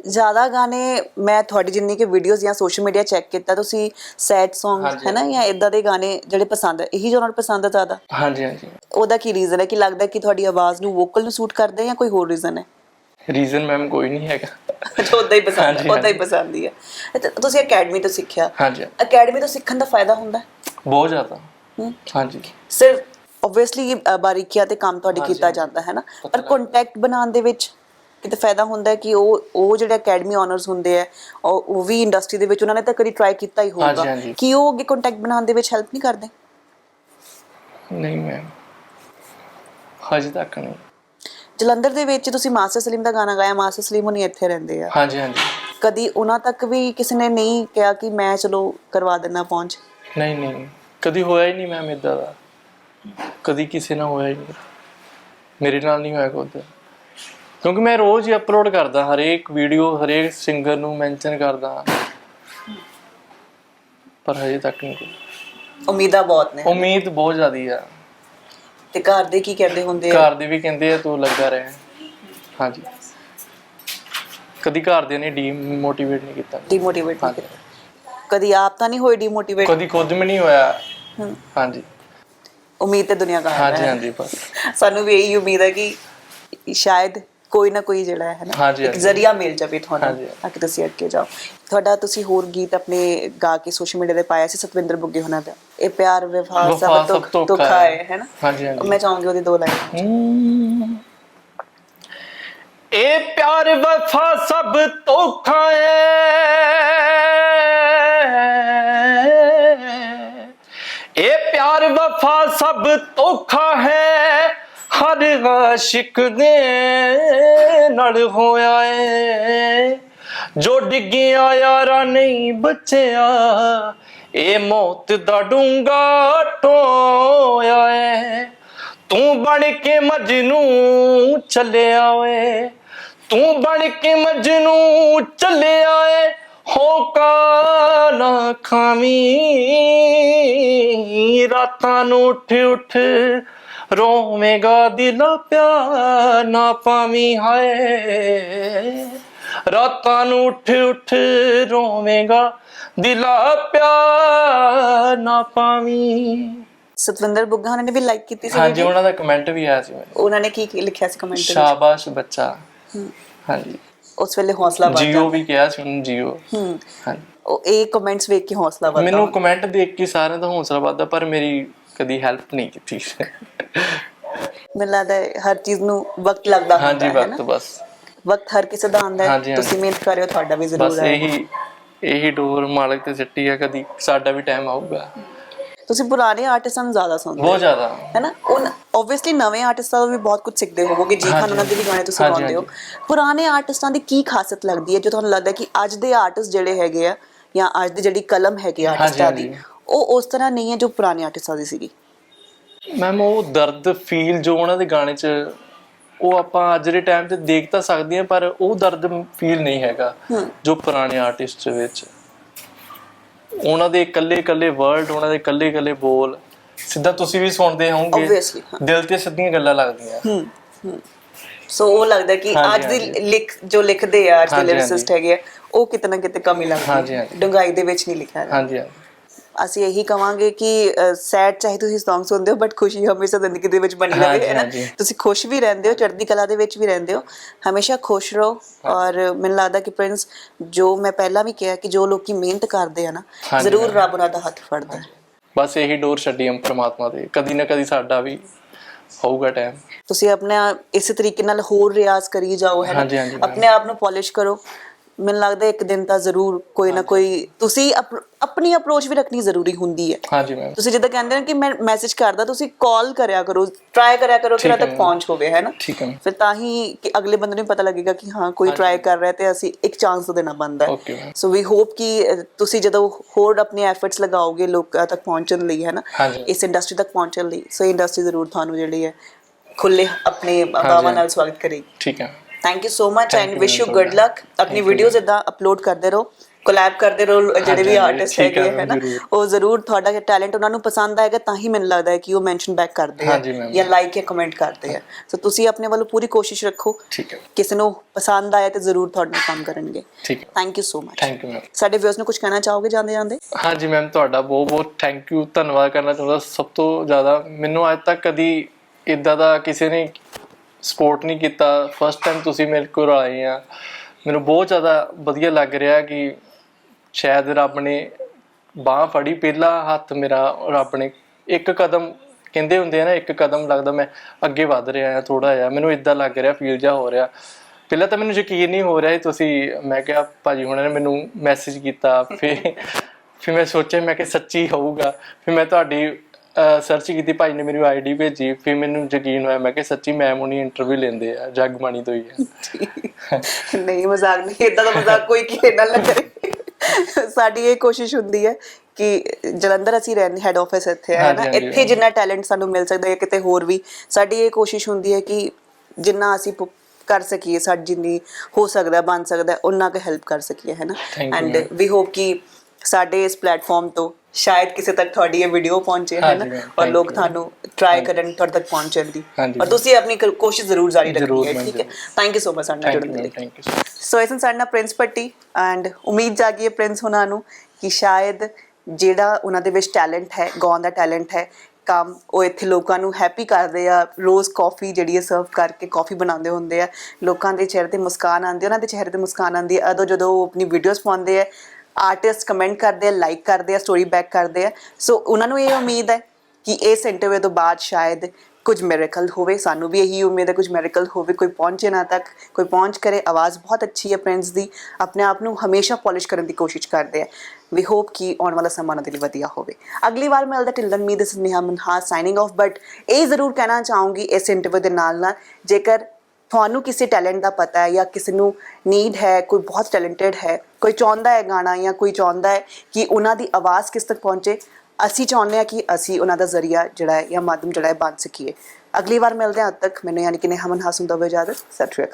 ਜ਼ਿਆਦਾ ਗਾਣੇ ਮੈਂ ਤੁਹਾਡੀ ਜਿੰਨੀ ਕਿ ਵੀਡੀਓਜ਼ ਜਾਂ ਸੋਸ਼ਲ ਮੀਡੀਆ ਚੈੱਕ ਕੀਤਾ ਤੁਸੀਂ ਸੈਡ Songs ਹਾਂਜੀ। ਹੈ ਨਾ ਜਾਂ ਇਦਾਂ ਦੇ ਗਾਣੇ ਜਿਹੜੇ ਪਸੰਦ ਹੈ ਇਹੀ ਜਨਰ ਪਸੰਦ ਹੈ ਜ਼ਿਆਦਾ? ਹਾਂਜੀ ਹਾਂਜੀ। ਉਹਦਾ ਕੀ ਰੀਜ਼ਨ ਹੈ? ਕਿ ਲੱਗਦਾ ਕਿ ਤੁਹਾਡੀ ਆਵਾਜ਼ ਨੂੰ ਵੋਕਲ ਨੂੰ ਸੂਟ ਕਰਦੇ ਹੈ ਜਾਂ ਕੋਈ ਹੋਰ ਰੀਜ਼ਨ ਹੈ? ਰੀਜ਼ਨ ਮੈਮ ਕੋਈ ਨਹੀਂ ਹੈਗਾ। ਉਦਾਂ ਹੀ ਪਸੰਦ ਹਾਂਜੀ, ਹੈ ਉਦਾਂ ਹੀ ਹਾਂਜੀ। ਪਸੰਦ ਹੀ ਹੈ ਤੇ ਤੁਸੀਂ ਅਕੈਡਮੀ ਤੋਂ ਸਿੱਖਿਆ। ਹਾਂਜੀ। ਅਕੈਡਮੀ ਤੋਂ ਸਿੱਖਣ ਦਾ ਫਾਇਦਾ ਹੁੰਦਾ? ਹੈ ਬਹੁਤ ਜ਼ਿਆਦਾ। ਹੂੰ। ਹਾਂਜੀ। ਸਿਰਫ ਆਬਵੀਅਸਲੀ ਬਾਰੀਕੀਆਂ ਤੇ ਕੰਮ ਤੁਹਾਡੀ ਹਾਂਜੀ, ਕੀਤਾ ਹਾਂਜੀ। ਜਾਂਦਾ ਹੈ ਨਾ? ਪਤਾ ਪਰ ਲੱਗਦਾ। ਕੰਟੈਕਟ ਬਣਾਉਣ ਦੇ ਵਿੱਚ ਕਿਤੇ ਫਾਇਦਾ ਹੁੰਦਾ ਕਿ ਉਹ ਉਹ ਜਿਹੜੇ ਅਕੈਡਮੀ ਆਨਰਸ ਹੁੰਦੇ ਆ ਉਹ ਵੀ ਇੰਡਸਟਰੀ ਦੇ ਵਿੱਚ ਉਹਨਾਂ ਨੇ ਤਾਂ ਕਦੀ ਟਰਾਈ ਕੀਤਾ ਹੀ ਹੋਊਗਾ। ਕਿ ਉਹ ਅੱਗੇ ਕੰਟੈਕਟ ਬਣਾਉਣ ਦੇ ਵਿੱਚ ਹੈਲਪ ਨਹੀਂ ਕਰਦੇ? ਨਹੀਂ ਮੈਮ ਹਜੇ ਤੱਕ ਨਹੀਂ। ਜਲੰਧਰ ਦੇ ਵਿੱਚ ਤੁਸੀਂ ਮਾਸਟਰ ਸਲੀਮ ਦਾ ਗਾਣਾ ਗਾਇਆ ਮਾਸਟਰ ਸਲੀਮ ਹੁਣੀ ਇੱਥੇ ਰਹਿੰਦੇ ਆ। ਹਾਂਜੀ ਹਾਂਜੀ। ਕਦੀ ਉਹਨਾਂ ਤੱਕ ਵੀ ਕਿਸੇ ਨੇ ਨਹੀਂ ਕਿਹਾ ਕਿ ਮੈਂ ਚਲੋ ਕਰਵਾ ਦਿੰਦਾ ਪਹੁੰਚ? ਨਹੀਂ ਨਹੀਂ। ਕਦੀ ਹੋਇਆ ਹੀ ਨਹੀਂ ਮੈਮ ਇਦਾਂ ਦਾ। ਕਦੀ ਕਿਸੇ ਨਾਲ ਹੋਇਆ ਹੀ ਨਹੀਂ। ਮੇਰੇ ਨਾਲ ਨਹੀਂ ਹੋਇਆ ਕਦੇ ਕਿਉਂਕਿ ਮੈਂ ਰੋਜ਼ ਹੀ ਅਪਲੋਡ ਕਰਦਾ ਹਰੇਕ ਵੀਡੀਓ ਹਰੇਕ ਸਿੰਗਰ ਨੂੰ ਮੈਂਸ਼ਨ ਕਰਦਾ। ਪਰ ਹਜੇ ਤੱਕ ਨਹੀਂ। ਉਮੀਦਾਂ ਬਹੁਤ ਨੇ। ਉਮੀਦ ਬਹੁਤ ਜ਼ਿਆਦੀ ਆ। ਤੇ ਘਰ ਦੇ ਕੀ ਕਹਿੰਦੇ ਹੁੰਦੇ ਆ? ਘਰ ਦੇ ਵੀ ਕਹਿੰਦੇ ਆ ਤੂੰ ਲੱਗਾ ਰਹਿ। ਹਾਂਜੀ। ਕਦੀ ਘਰ ਦੇ ਨੇ ਡੀਮੋਟੀਵੇਟ ਨਹੀਂ ਕੀਤਾ। ਡੀਮੋਟੀਵੇਟ ਨਹੀਂ ਕੀਤਾ। ਕਦੀ ਆਪ ਤਾਂ ਨਹੀਂ ਹੋਏ ਡੀਮੋਟੀਵੇਟ ਕਦੀ ਖੁਦ ਵੀ ਨਹੀਂ ਹੋਇਆ। ਹਾਂਜੀ। ਉਮੀਦ ਤੇ ਦੁਨੀਆ ਦਾ ਹਾਂਜੀ ਹਾਂਜੀ ਬਸ। ਸਾਨੂੰ ਵੀ ਇਹੀ ਉਮੀਦ ਹੈ ਕਿ ਸ਼ਾਇਦ ਕੋਈ ਨਾ ਕੋਈ ਜਿਹੜਾ ਹੈ ਨਾ ਹਾਂਜੀ, ਇੱਕ ਹਾਂਜੀ। ਜ਼ਰੀਆ ਮਿਲ ਜਾਵੇ ਤੁਹਾਨੂੰ ਹਾਂਜੀ। ਤਾਂ ਕਿ ਤੁਸੀਂ ਅੱਗੇ ਜਾਓ ਤੁਹਾਡਾ ਤੁਸੀਂ ਹੋਰ ਗੀਤ ਆਪਣੇ ਗਾ ਕੇ ਸੋਸ਼ਲ ਮੀਡੀਆ ਤੇ ਪਾਇਆ ਸੀ ਸਤਵਿੰਦਰ ਬੁੱਗੇ ਹੁਣਾਂ ਦਾ ਇਹ ਪਿਆਰ ਵਿਵਹਾਰ ਵਫਾ ਸਭ ਤੋਂ ਧੋਖਾ ਹੈ। ਹੈ ਨਾ ਹਾਂਜੀ ਹਾਂਜੀ ਮੈਂ ਚਾਹੂੰਗੀ ਉਹਦੀ ਦੋ ਲਾਈਨ। ਇਹ ਪਿਆਰ ਵਫਾ ਸਭ ਧੋਖਾ ਹੈ ਇਹ ਪਿਆਰ ਵਫਾ ਸਭ ਧੋਖਾ ਹੈ ਹਰ ਆਸ਼ਿਕ ਦੇ ਨਾਲ ਹੋਇਆ ਏ। ਜੋ ਡਿੱਗਿਆ ਯਾਰਾ ਨਹੀਂ ਬਚਿਆ, ਇਹ ਮੌਤ ਦਾ ਡੂੰਗਾ ਟੋਇਆ ਏ। ਤੂੰ ਬਣ ਕੇ ਮਜਨੂ ਚੱਲਿਆ ਓਏ ਤੂੰ ਬਣ ਕੇ ਮਜਨੂ ਚੱਲਿਆ ਏ। ਹੋਕਾ ਨਾ ਖਾਵੀਂ, ਰਾਤਾਂ ਨੂੰ ਉੱਠ ਉੱਠ ਰੋਵੇਂਗਾ ਦਿਲ ਪਿਆ ਨਾ ਪਾਵੀਂ ਹਾਏ। ਰਾਤਾਂ ਨੂੰ ਉੱਠ ਉੱਠ ਰੋਵੇਂਗਾ ਦਿਲ ਪਿਆ ਨਾ ਪਾਵੀਂ ਸਤਵਿੰਦਰ ਬੁੱਗਾ ਨੇ ਵੀ ਲਾਈਕ ਕੀਤੀ ਸੀ ਹਾਂਜੀ? ਉਹਨਾਂ ਦਾ ਕਮੈਂਟ ਵੀ ਆਇਆ ਸੀ ਮੈਨੂੰ। ਉਹਨਾਂ ਨੇ ਕੀ ਕੀ ਲਿਖਿਆ ਸੀ ਕਮੈਂਟ ਵਿੱਚ? ਸ਼ਾਬਾਸ਼ ਬੱਚਾ। ਹਾਂਜੀ। ਉਸ ਵੇਲੇ ਹੌਸਲਾ ਵੱਧ ਜੀਓ ਵੀ ਕਿਹਾ ਸੀ ਉਹਨੂੰ ਜੀਓ। ਹੂੰ। ਹਾਂਜੀ। ਉਹ ਇਹ ਕਮੈਂਟਸ ਵੇਖ ਕੇ ਹੌਸਲਾ ਵੱਧਦਾ। ਮੈਨੂੰ ਕਮੈਂਟ ਦੇਖ ਕੇ ਸਾਰਿਆਂ ਦਾ ਹੌਸਲਾ ਵੱਧਦਾ ਪਰ ਮੇਰੀ ਕਦੀ ਹੈਲਪ ਨਹੀਂ ਕੀਤੀ। ਮੈਨੂੰ ਲੱਗਦਾ ਹੈ ਹਰ ਚੀਜ਼ ਨੂੰ ਵਕਤ ਲੱਗਦਾ ਹਾਂਜੀ ਹੁੰਦਾ ਹੈ ਵਕਤ ਨਾ ਬਸ। ਵਕਤ ਹਰ ਕਿਸੇ ਦਾ ਆਉਂਦਾ ਹੈ। ਹਾਂਜੀ, ਹਾਂਜੀ। ਤੁਸੀਂ ਮਿਹਨਤ ਕਰ ਰਹੇ ਹੋ ਤੁਹਾਡਾ ਵੀ ਜ਼ਰੂਰ ਬਸ ਹੈ। ਇਹੀ ਇਹੀ ਡੋਰ ਮਾਲਕ ਤੇ ਸਿੱਟੀ ਆ ਕਦੀ ਸਾਡਾ ਵੀ ਟਾਈਮ ਆਊਗਾ। ਤੁਸੀਂ ਪੁਰਾਣੇ ਆਰਟਿਸਟਾਂ ਨੂੰ ਜ਼ਿਆਦਾ ਸੁਣਦੇ ਹੋ। ਬਹੁਤ ਜ਼ਿਆਦਾ। ਹੈ ਨਾ ਉਹ ਆਬਵੀਅਸਲੀ ਨਵੇਂ ਆਰਟਿਸਟਾਂ ਤੋਂ ਵੀ ਬਹੁਤ ਕੁਝ ਸਿੱਖਦੇ ਹੋਵੋਗੇ ਜੀ ਖਾਨ ਹਾਂਜੀ, ਉਹਨਾਂ ਦੇ ਵੀ ਗਾਣੇ ਤੁਸੀਂ ਹਾਂਜੀ, ਗਾਉਂਦੇ ਹੋ। ਪੁਰਾਣੇ ਆਰਟਿਸਟਾਂ ਦੀ ਕੀ ਖਾਸੀਅਤ ਲੱਗਦੀ ਹੈ ਜੋ ਤੁਹਾਨੂੰ ਲੱਗਦਾ ਕਿ ਅੱਜ ਦੇ ਆਰਟਿਸਟ ਜਿਹੜੇ ਹੈਗੇ ਆ ਜਾਂ ਅੱਜ ਦੀ ਜਿਹੜੀ ਕਲਮ ਹੈਗੀ ਆਰਟਿਸਟਾਂ ਦੀ ਹਾਂਜੀ। ਉਹ ਉਸ ਤਰ੍ਹਾਂ ਨਹੀਂ ਹੈ ਜੋ ਪੁਰਾਣੇ ਆਰਟਿਸਟਾਂ ਦੀ ਸੀਗੀ। ਮੈਮ ਉਹ ਦਰਦ ਫੀਲ ਜੋ ਉਹਨਾਂ ਦੇ ਗਾਣੇ 'ਚ ਉਹ ਆਪਾਂ ਅੱਜ ਦੇ ਟਾਈਮ 'ਤੇ ਦੇਖ ਤਾਂ ਸਕਦੇ ਹਾਂ ਪਰ ਉਹ ਦਰਦ ਫੀਲ ਨਹੀਂ ਹੈਗਾ ਜੋ ਪੁਰਾਣੇ ਆਰਟਿਸਟ ਵਿੱਚ। ਉਹਨਾਂ ਦੇ ਇਕੱਲੇ ਇਕੱਲੇ ਵਰਡ ਉਹਨਾਂ ਦੇ ਇਕੱਲੇ ਇਕੱਲੇ ਬੋਲ ਸਿੱਧਾ ਤੁਸੀਂ ਵੀ ਸੁਣਦੇ ਹੋਵੋਗੇ। ਦਿਲ ਤੇ ਸਿੱਧੀਆਂ ਗੱਲਾਂ ਲੱਗਦੀਆਂ। ਹੂੰ ਹੂੰ। ਸੋ ਉਹ ਲੱਗਦਾ ਕਿ ਅੱਜ ਦੀ। ਲਿਖ ਜੋ ਲਿਖਦੇ ਆ ਅੱਜ ਦੇ ਹਾਂਜੀ, ਲਿਰਿਸਿਸਟ ਹੈਗੇ ਆ ਉਹ ਕਿਤੇ ਨਾ ਕਿਤੇ ਕਮੀ ਲੱਗਦੀ ਹੈ। ਡੁੰਗਾਈ ਦੇ ਵਿੱਚ ਨਹੀਂ ਲਿਖਿਆ ਹਾਂਜੀ ਹਾਂਜੀ। ਅਸੀਂ ਇਹੀ ਕਵਾਂਗੇ ਕਿ ਸੈਡ ਚਾਹੇ ਤੁਸੀਂ Song ਸੁਣਦੇ ਹੋ ਬਟ ਖੁਸ਼ੀ ਹਮੇਸ਼ਾ ਜ਼ਿੰਦਗੀ ਦੇ ਵਿੱਚ ਬਣੀ ਰਹੇ ਹੈ ਨਾ? ਹਾਂਜੀ। ਤੁਸੀਂ ਖੁਸ਼ ਵੀ ਰਹਿੰਦੇ ਹੋ ਚੜ੍ਹਦੀ ਕਲਾ ਦੇ ਵਿੱਚ ਵੀ ਰਹਿੰਦੇ ਹੋ। ਹਮੇਸ਼ਾ ਖੁਸ਼ ਰਹੋ ਔਰ ਮੈਨੂੰ ਲੱਗਦਾ ਕਿ ਪ੍ਰਿੰਸ ਜੋ ਮੈਂ ਪਹਿਲਾਂ ਵੀ ਕਿਹਾ ਕਿ ਜੋ ਲੋਕੀ ਮਿਹਨਤ ਕਰਦੇ ਆ ਨਾ ਜ਼ਰੂਰ। ਰੱਬ ਉਹਨਾਂ ਦਾ ਹੱਥ ਫੜਦਾ ਹੈ। ਬਸ ਇਹੀ ਡੋਰ ਛੱਡੀ ਹਮ ਪ੍ਰਮਾਤਮਾ ਦੇ। ਕਦੀ ਨਾ ਕਦੀ ਸਾਡਾ ਵੀ ਹੋਊਗਾ ਟਾਈਮ ਤੁਸੀਂ ਆਪਣੇ ਆਪ ਇਸੇ ਤਰੀਕੇ ਨਾਲ ਹੋਰ ਰਿਆਜ਼ ਕਰੀ ਜਾਓ ਹੈ ਨਾ? ਆਪਣੇ ਆਪ ਨੂੰ ਪਾਲਿਸ਼ ਕਰੋ। ਮੈਨੂੰ ਲੱਗਦਾ ਇੱਕ ਦਿਨ ਤਾਂ ਜ਼ਰੂਰ ਕੋਈ ਨਾ ਕੋਈ ਤੁਸੀਂ ਅਪ- ਆਪਣੀ ਅਪਰੋਚ ਵੀ ਰੱਖਣੀ ਜ਼ਰੂਰੀ ਹੁੰਦੀ ਹੈ। ਹਾਂਜੀ ਮੈਮ ਤੁਸੀਂ ਜਿੱਦਾਂ ਕਹਿੰਦੇ ਨੇ ਕਿ ਮੈਂ ਮੈਸੇਜ ਕਰਦਾ ਤੁਸੀਂ ਕਾਲ ਕਰਿਆ ਕਰੋ ਟਰਾਈ ਕਰਿਆ ਕਰੋ ਕਿ ਠੀਕ ਉਹਨਾਂ ਹੈ ਤੱਕ। ਪਹੁੰਚ ਹੋਵੇ ਹੈ ਨਾ? ਠੀਕ ਹੈ ਫਿਰ ਤਾਂ ਹੀ ਕਿ ਅਗਲੇ ਬੰਦੇ ਨੂੰ ਵੀ ਪਤਾ ਲੱਗੇਗਾ ਕਿ ਹਾਂ ਕੋਈ ਟਰਾਈ ਕਰ ਰਿਹਾ ਤੇ ਅਸੀਂ ਇੱਕ ਚਾਂਸ ਦੇਣਾ ਬੰਦਾ. ਸੋ ਵੀ ਹੋਪ ਕਿ ਅਹ, ਤੁਸੀਂ ਜਦੋਂ ਹੋਰ ਆਪਣੇ ਐਫਰਟਸ ਲਗਾਓਗੇ ਲੋਕਾਂ ਤੱਕ ਪਹੁੰਚਣ ਲਈ ਹੈ ਨਾ? ਹਾਂਜੀ। ਇਸ ਇੰਡਸਟਰੀ ਤੱਕ ਪਹੁੰਚਣ ਲਈ। ਸੋ ਇੰਡਸਟਰੀ ਜ਼ਰੂਰ ਤੁਹਾਨੂੰ ਜਿਹੜੀ ਹੈ ਖੁੱਲੇ ਆਪਣੇ ਬਾਵਾਂ ਨਾਲ ਸਵਾਗਤ ਕਰੇਗੀ। ਠੀਕ ਹੈ। Thank you so much and wish you good. Luck ਆਪਣੀ ਵੀਡੀਓਜ਼ ਇਦਾਂ ਅਪਲੋਡ ਕਰਦੇ ਰਹੋ ਕੋਲੈਬ ਕਰਦੇ ਰਹੋ ਜਿਹੜੇ ਵੀ ਆਰਟਿਸਟ ਹੈਗੇ ਹੈ ਨਾ। ਉਹ ਜ਼ਰੂਰ ਤੁਹਾਡਾ ਟੈਲੈਂਟ ਉਹਨਾਂ ਨੂੰ ਪਸੰਦ ਆਏਗਾ ਤਾਂ ਹੀ ਮੈਨੂੰ ਲੱਗਦਾ ਹੈ ਕਿ ਉਹ ਮੈਂਸ਼ਨ ਬੈਕ ਕਰਦੇ ਆ। ਜਾਂ ਲਾਈਕ ਜਾਂ ਕਮੈਂਟ ਕਰਦੇ ਆ ਸੋ ਤੁਸੀਂ ਆਪਣੇ ਵੱਲੋਂ ਪੂਰੀ ਕੋਸ਼ਿਸ਼ ਰੱਖੋ ਠੀਕ ਹੈ ਕਿਸੇ ਨੂੰ ਪਸੰਦ ਆਇਆ ਤੇ ਜ਼ਰੂਰ ਤੁਹਾਡੇ ਨਾਲ ਕੰਮ ਕਰਨਗੇ ਠੀਕ ਹੈ thank you so much thank you ma'am ਸਾਡੇ ਵਿਊਅਰਸ ਨੂੰ ਕੁਝ ਕਹਿਣਾ ਚਾਹੋਗੇ ਜਾਂਦੇ ਜਾਂਦੇ ਹਾਂਜੀ ਮੈਮ ਤੁਹਾਡਾ ਬਹੁਤ ਬਹੁਤ ਥੈਂਕ ਯੂ ਧੰਨਵਾਦ ਕਰਨਾ ਚਾਹੁੰਦਾ ਸਭ ਤੋਂ ਜ਼ਿਆਦਾ ਮੈਨੂੰ ਅੱਜ ਤੱਕ ਕਦੀ ਇਦਾਂ ਦਾ ਕਿਸੇ ਨੇ ਸਪੋਰਟ ਨਹੀਂ ਕੀਤਾ। ਫਸਟ ਟਾਈਮ ਤੁਸੀਂ ਮੇਰੇ ਕੋਲ ਆਏ ਆ। ਮੈਨੂੰ ਬਹੁਤ ਜ਼ਿਆਦਾ ਵਧੀਆ ਲੱਗ ਰਿਹਾ ਕਿ ਸ਼ਾਇਦ ਰੱਬ ਨੇ ਬਾਹ ਫੜੀ। ਪਹਿਲਾ ਹੱਥ ਮੇਰਾ ਰੱਬ ਨੇ, ਇੱਕ ਕਦਮ ਕਹਿੰਦੇ ਹੁੰਦੇ ਆ ਨਾ, ਇੱਕ ਕਦਮ ਲੱਗਦਾ ਮੈਂ ਅੱਗੇ ਵੱਧ ਰਿਹਾ ਆ ਥੋੜਾ ਜਿਹਾ। ਮੈਨੂੰ ਇਦਾਂ ਲੱਗ ਰਿਹਾ ਫੀਲ ਜਿਹਾ ਹੋ ਰਿਹਾ। ਪਹਿਲਾਂ ਤਾਂ ਮੈਨੂੰ ਯਕੀਨ ਨਹੀਂ ਹੋ ਰਿਹਾ ਸੀ ਤੁਸੀਂ, ਮੈਂ ਕਿਹਾ ਭਾਜੀ ਹੁਣਾਂ ਨੇ ਮੈਨੂੰ ਮੈਸੇਜ ਕੀਤਾ। ਫਿਰ ਫਿਰ ਮੈਂ ਸੋਚਿਆ, ਮੈਂ ਕਿ ਸੱਚੀ ਹੋਊਗਾ। ਫਿਰ ਮੈਂ ਤੁਹਾਡੀ ਸਰਚ ਕੀਤੀ ਭਾਈ ਨੇ ਮੇਰੀ ਆਈਡੀ ਭੇਜੀ ਫਿਰ ਮੈਨੂੰ ਯਕੀਨ ਹੋਇਆ ਮੈਂ ਕਿ ਸੱਚੀ ਮੈਮ ਹੁਣੀ ਇੰਟਰਵਿਊ ਲੈਂਦੇ ਆ ਜਗਬਾਣੀ ਤੋਂ ਹੀ ਆ। *laughs* ਨਹੀਂ ਮਜ਼ਾਕ ਨਹੀਂ ਇਦਾਂ ਦਾ ਮਜ਼ਾਕ ਕੋਈ ਕਿਸੇ ਨਾਲ ਨਾ ਕਰੇ। ਸਾਡੀ ਇਹ ਕੋਸ਼ਿਸ਼ ਹੁੰਦੀ ਹੈ ਕਿ ਜਲੰਧਰ ਅਸੀਂ ਰਹਿੰਦੇ ਹੈਡ ਆਫਿਸ ਇੱਥੇ ਹੈ ਨਾ ਇੱਥੇ ਜਿੰਨਾ ਟੈਲੈਂਟ ਸਾਨੂੰ ਮਿਲ ਸਕਦਾ ਹੈ ਕਿਤੇ ਹੋਰ ਵੀ ਸਾਡੀ ਇਹ ਕੋਸ਼ਿਸ਼ ਹੁੰਦੀ ਹੈ ਕਿ ਜਿੰਨਾ ਅਸੀਂ ਕਰ ਸਕੀਏ ਸਾਡੀ ਜਿੰਨੀ ਹੋ ਸਕਦਾ ਬਣ ਸਕਦਾ ਉਹਨਾਂ ਕੁ ਹੈਲਪ ਕਰ ਸਕੀਏ ਹੈ ਨਾ। ਐਂਡ. ਵੀ ਹੋਪ ਕਿ ਸਾਡੇ ਇਸ ਪਲੇਟਫਾਰਮ ਤੋਂ ਸ਼ਾਇਦ ਕਿਸੇ ਤੱਕ ਤੁਹਾਡੀ ਇਹ ਵੀਡੀਓ ਪਹੁੰਚੇ ਹੈ ਨਾ. ਔਰ ਲੋਕ. ਤੁਹਾਨੂੰ ਟਰਾਈ ਕਰਨ ਤੁਹਾਡੇ ਤੱਕ ਪਹੁੰਚਣ ਦੀ ਔਰ. ਤੁਸੀਂ ਆਪਣੀ ਕੋਸ਼ਿਸ਼ ਜ਼ਰੂਰ ਜਾਰੀ ਰੱਖਣੀ ਹੈ ਠੀਕ ਹੈ। ਥੈਂਕ ਯੂ ਸੋ ਮਚ ਸਾਡੇ ਨਾਲ ਜੁੜਨ ਦੇ ਲਈ ਥੈਂਕ ਯੂ ਸੋ ਇਸ ਸਾਡੇ ਨਾਲ ਪ੍ਰਿੰਸ ਪੱਟੀ ਐਂਡ ਉਮੀਦ ਜਾਗੀ ਹੈ ਪ੍ਰਿੰਸ ਹੁਣਾਂ ਨੂੰ ਕਿ ਸ਼ਾਇਦ ਜਿਹੜਾ ਉਹਨਾਂ ਦੇ ਵਿੱਚ ਟੈਲੈਂਟ ਹੈ ਗਾਉਣ ਦਾ ਟੈਲੈਂਟ ਹੈ ਕੰਮ ਉਹ ਇੱਥੇ ਲੋਕਾਂ ਨੂੰ ਹੈਪੀ ਕਰਦੇ ਆ ਰੋਜ਼ ਕਾਫੀ ਜਿਹੜੀ ਹੈ ਸਰਵ ਕਰਕੇ ਕਾਫੀ ਬਣਾਉਂਦੇ ਹੁੰਦੇ ਆ ਲੋਕਾਂ ਦੇ ਚਿਹਰੇ ਤੇ ਮੁਸਕਾਨ ਆਉਂਦੀ ਉਹਨਾਂ ਦੇ ਚਿਹਰੇ ਤੇ ਮੁਸਕਾਨ ਆਉਂਦੀ ਹੈ ਅਦੋਂ ਜਦੋਂ ਉਹ ਆਪਣੀ ਵੀਡੀਓਜ਼ ਪਾਉਂਦੇ ਆ ਆਰਟਿਸਟ ਕਮੈਂਟ ਕਰਦੇ ਆ ਲਾਈਕ ਕਰਦੇ ਆ ਸਟੋਰੀ ਬੈਕ ਕਰਦੇ ਆ। ਸੋ ਉਹਨਾਂ ਨੂੰ ਇਹ ਉਮੀਦ ਹੈ ਕਿ ਇਸ ਇੰਟਰਵਿਊ ਤੋਂ ਬਾਅਦ ਸ਼ਾਇਦ ਕੁਝ ਮੈਰੀਕਲ ਹੋਵੇ। ਸਾਨੂੰ ਵੀ ਇਹੀ ਉਮੀਦ ਹੈ, ਕੁਝ ਮੈਰੀਕਲ ਹੋਵੇ। ਕੋਈ ਪਹੁੰਚੇ ਨਾ ਤੱਕ, ਕੋਈ ਪਹੁੰਚ ਕਰੇ, ਆਵਾਜ਼ ਬਹੁਤ ਅੱਛੀ ਹੈ ਪ੍ਰਿੰਸ ਦੀ। ਆਪਣੇ ਆਪ ਨੂੰ ਹਮੇਸ਼ਾ ਪਾਲਿਸ਼ ਕਰਨ ਦੀ ਕੋਸ਼ਿਸ਼ ਕਰਦੇ ਆ। ਵੀ ਹੋਪ ਕਿ ਆਉਣ ਵਾਲਾ ਸਮਾਂ ਉਹਨਾਂ ਦੇ ਲਈ ਵਧੀਆ ਹੋਵੇ। ਅਗਲੀ ਵਾਰ ਮਿਲਦਾ till then me this Niha ਮਨਹਾ signing off but ਇਹ ਜ਼ਰੂਰ ਕਹਿਣਾ ਚਾਹੂੰਗੀ ਇਸ ਇੰਟਰਵਿਊ ਦੇ ਨਾਲ ਨਾਲ, ਜੇਕਰ ਤੁਹਾਨੂੰ ਕਿਸੇ ਟੈਲੈਂਟ ਦਾ ਪਤਾ ਹੈ ਜਾਂ ਕਿਸੇ ਨੂੰ ਨੀਡ ਹੈ, ਕੋਈ ਬਹੁਤ ਟੈਲੈਂਟਡ ਹੈ ਕੋਈ ਚਾਹੁੰਦਾ ਹੈ ਗਾਣਾ ਜਾਂ ਕੋਈ ਚਾਹੁੰਦਾ ਹੈ ਕਿ ਉਹਨਾਂ ਦੀ ਆਵਾਜ਼ ਕਿਸ ਤੱਕ ਪਹੁੰਚੇ, ਅਸੀਂ ਚਾਹੁੰਦੇ ਹਾਂ ਕਿ ਅਸੀਂ ਉਹਨਾਂ ਦਾ ਜ਼ਰੀਆ ਜਿਹੜਾ ਹੈ ਜਾਂ ਮਾਧਿਅਮ ਜਿਹੜਾ ਹੈ ਬਣ ਸਕੀਏ। ਅਗਲੀ ਵਾਰ ਮਿਲਦੇ ਹਾਂ ਉਦ ਤੱਕ। ਮੈਨੂੰ ਯਾਨੀ ਕਿ ਨੇਹਾ ਮਨਹਾਸ ਹੁੰਦਾ ਹੋਵੇ ਇਜਾਜ਼ਤ। ਸਤਿ ਸ਼੍ਰੀ ਅਕਾਲ।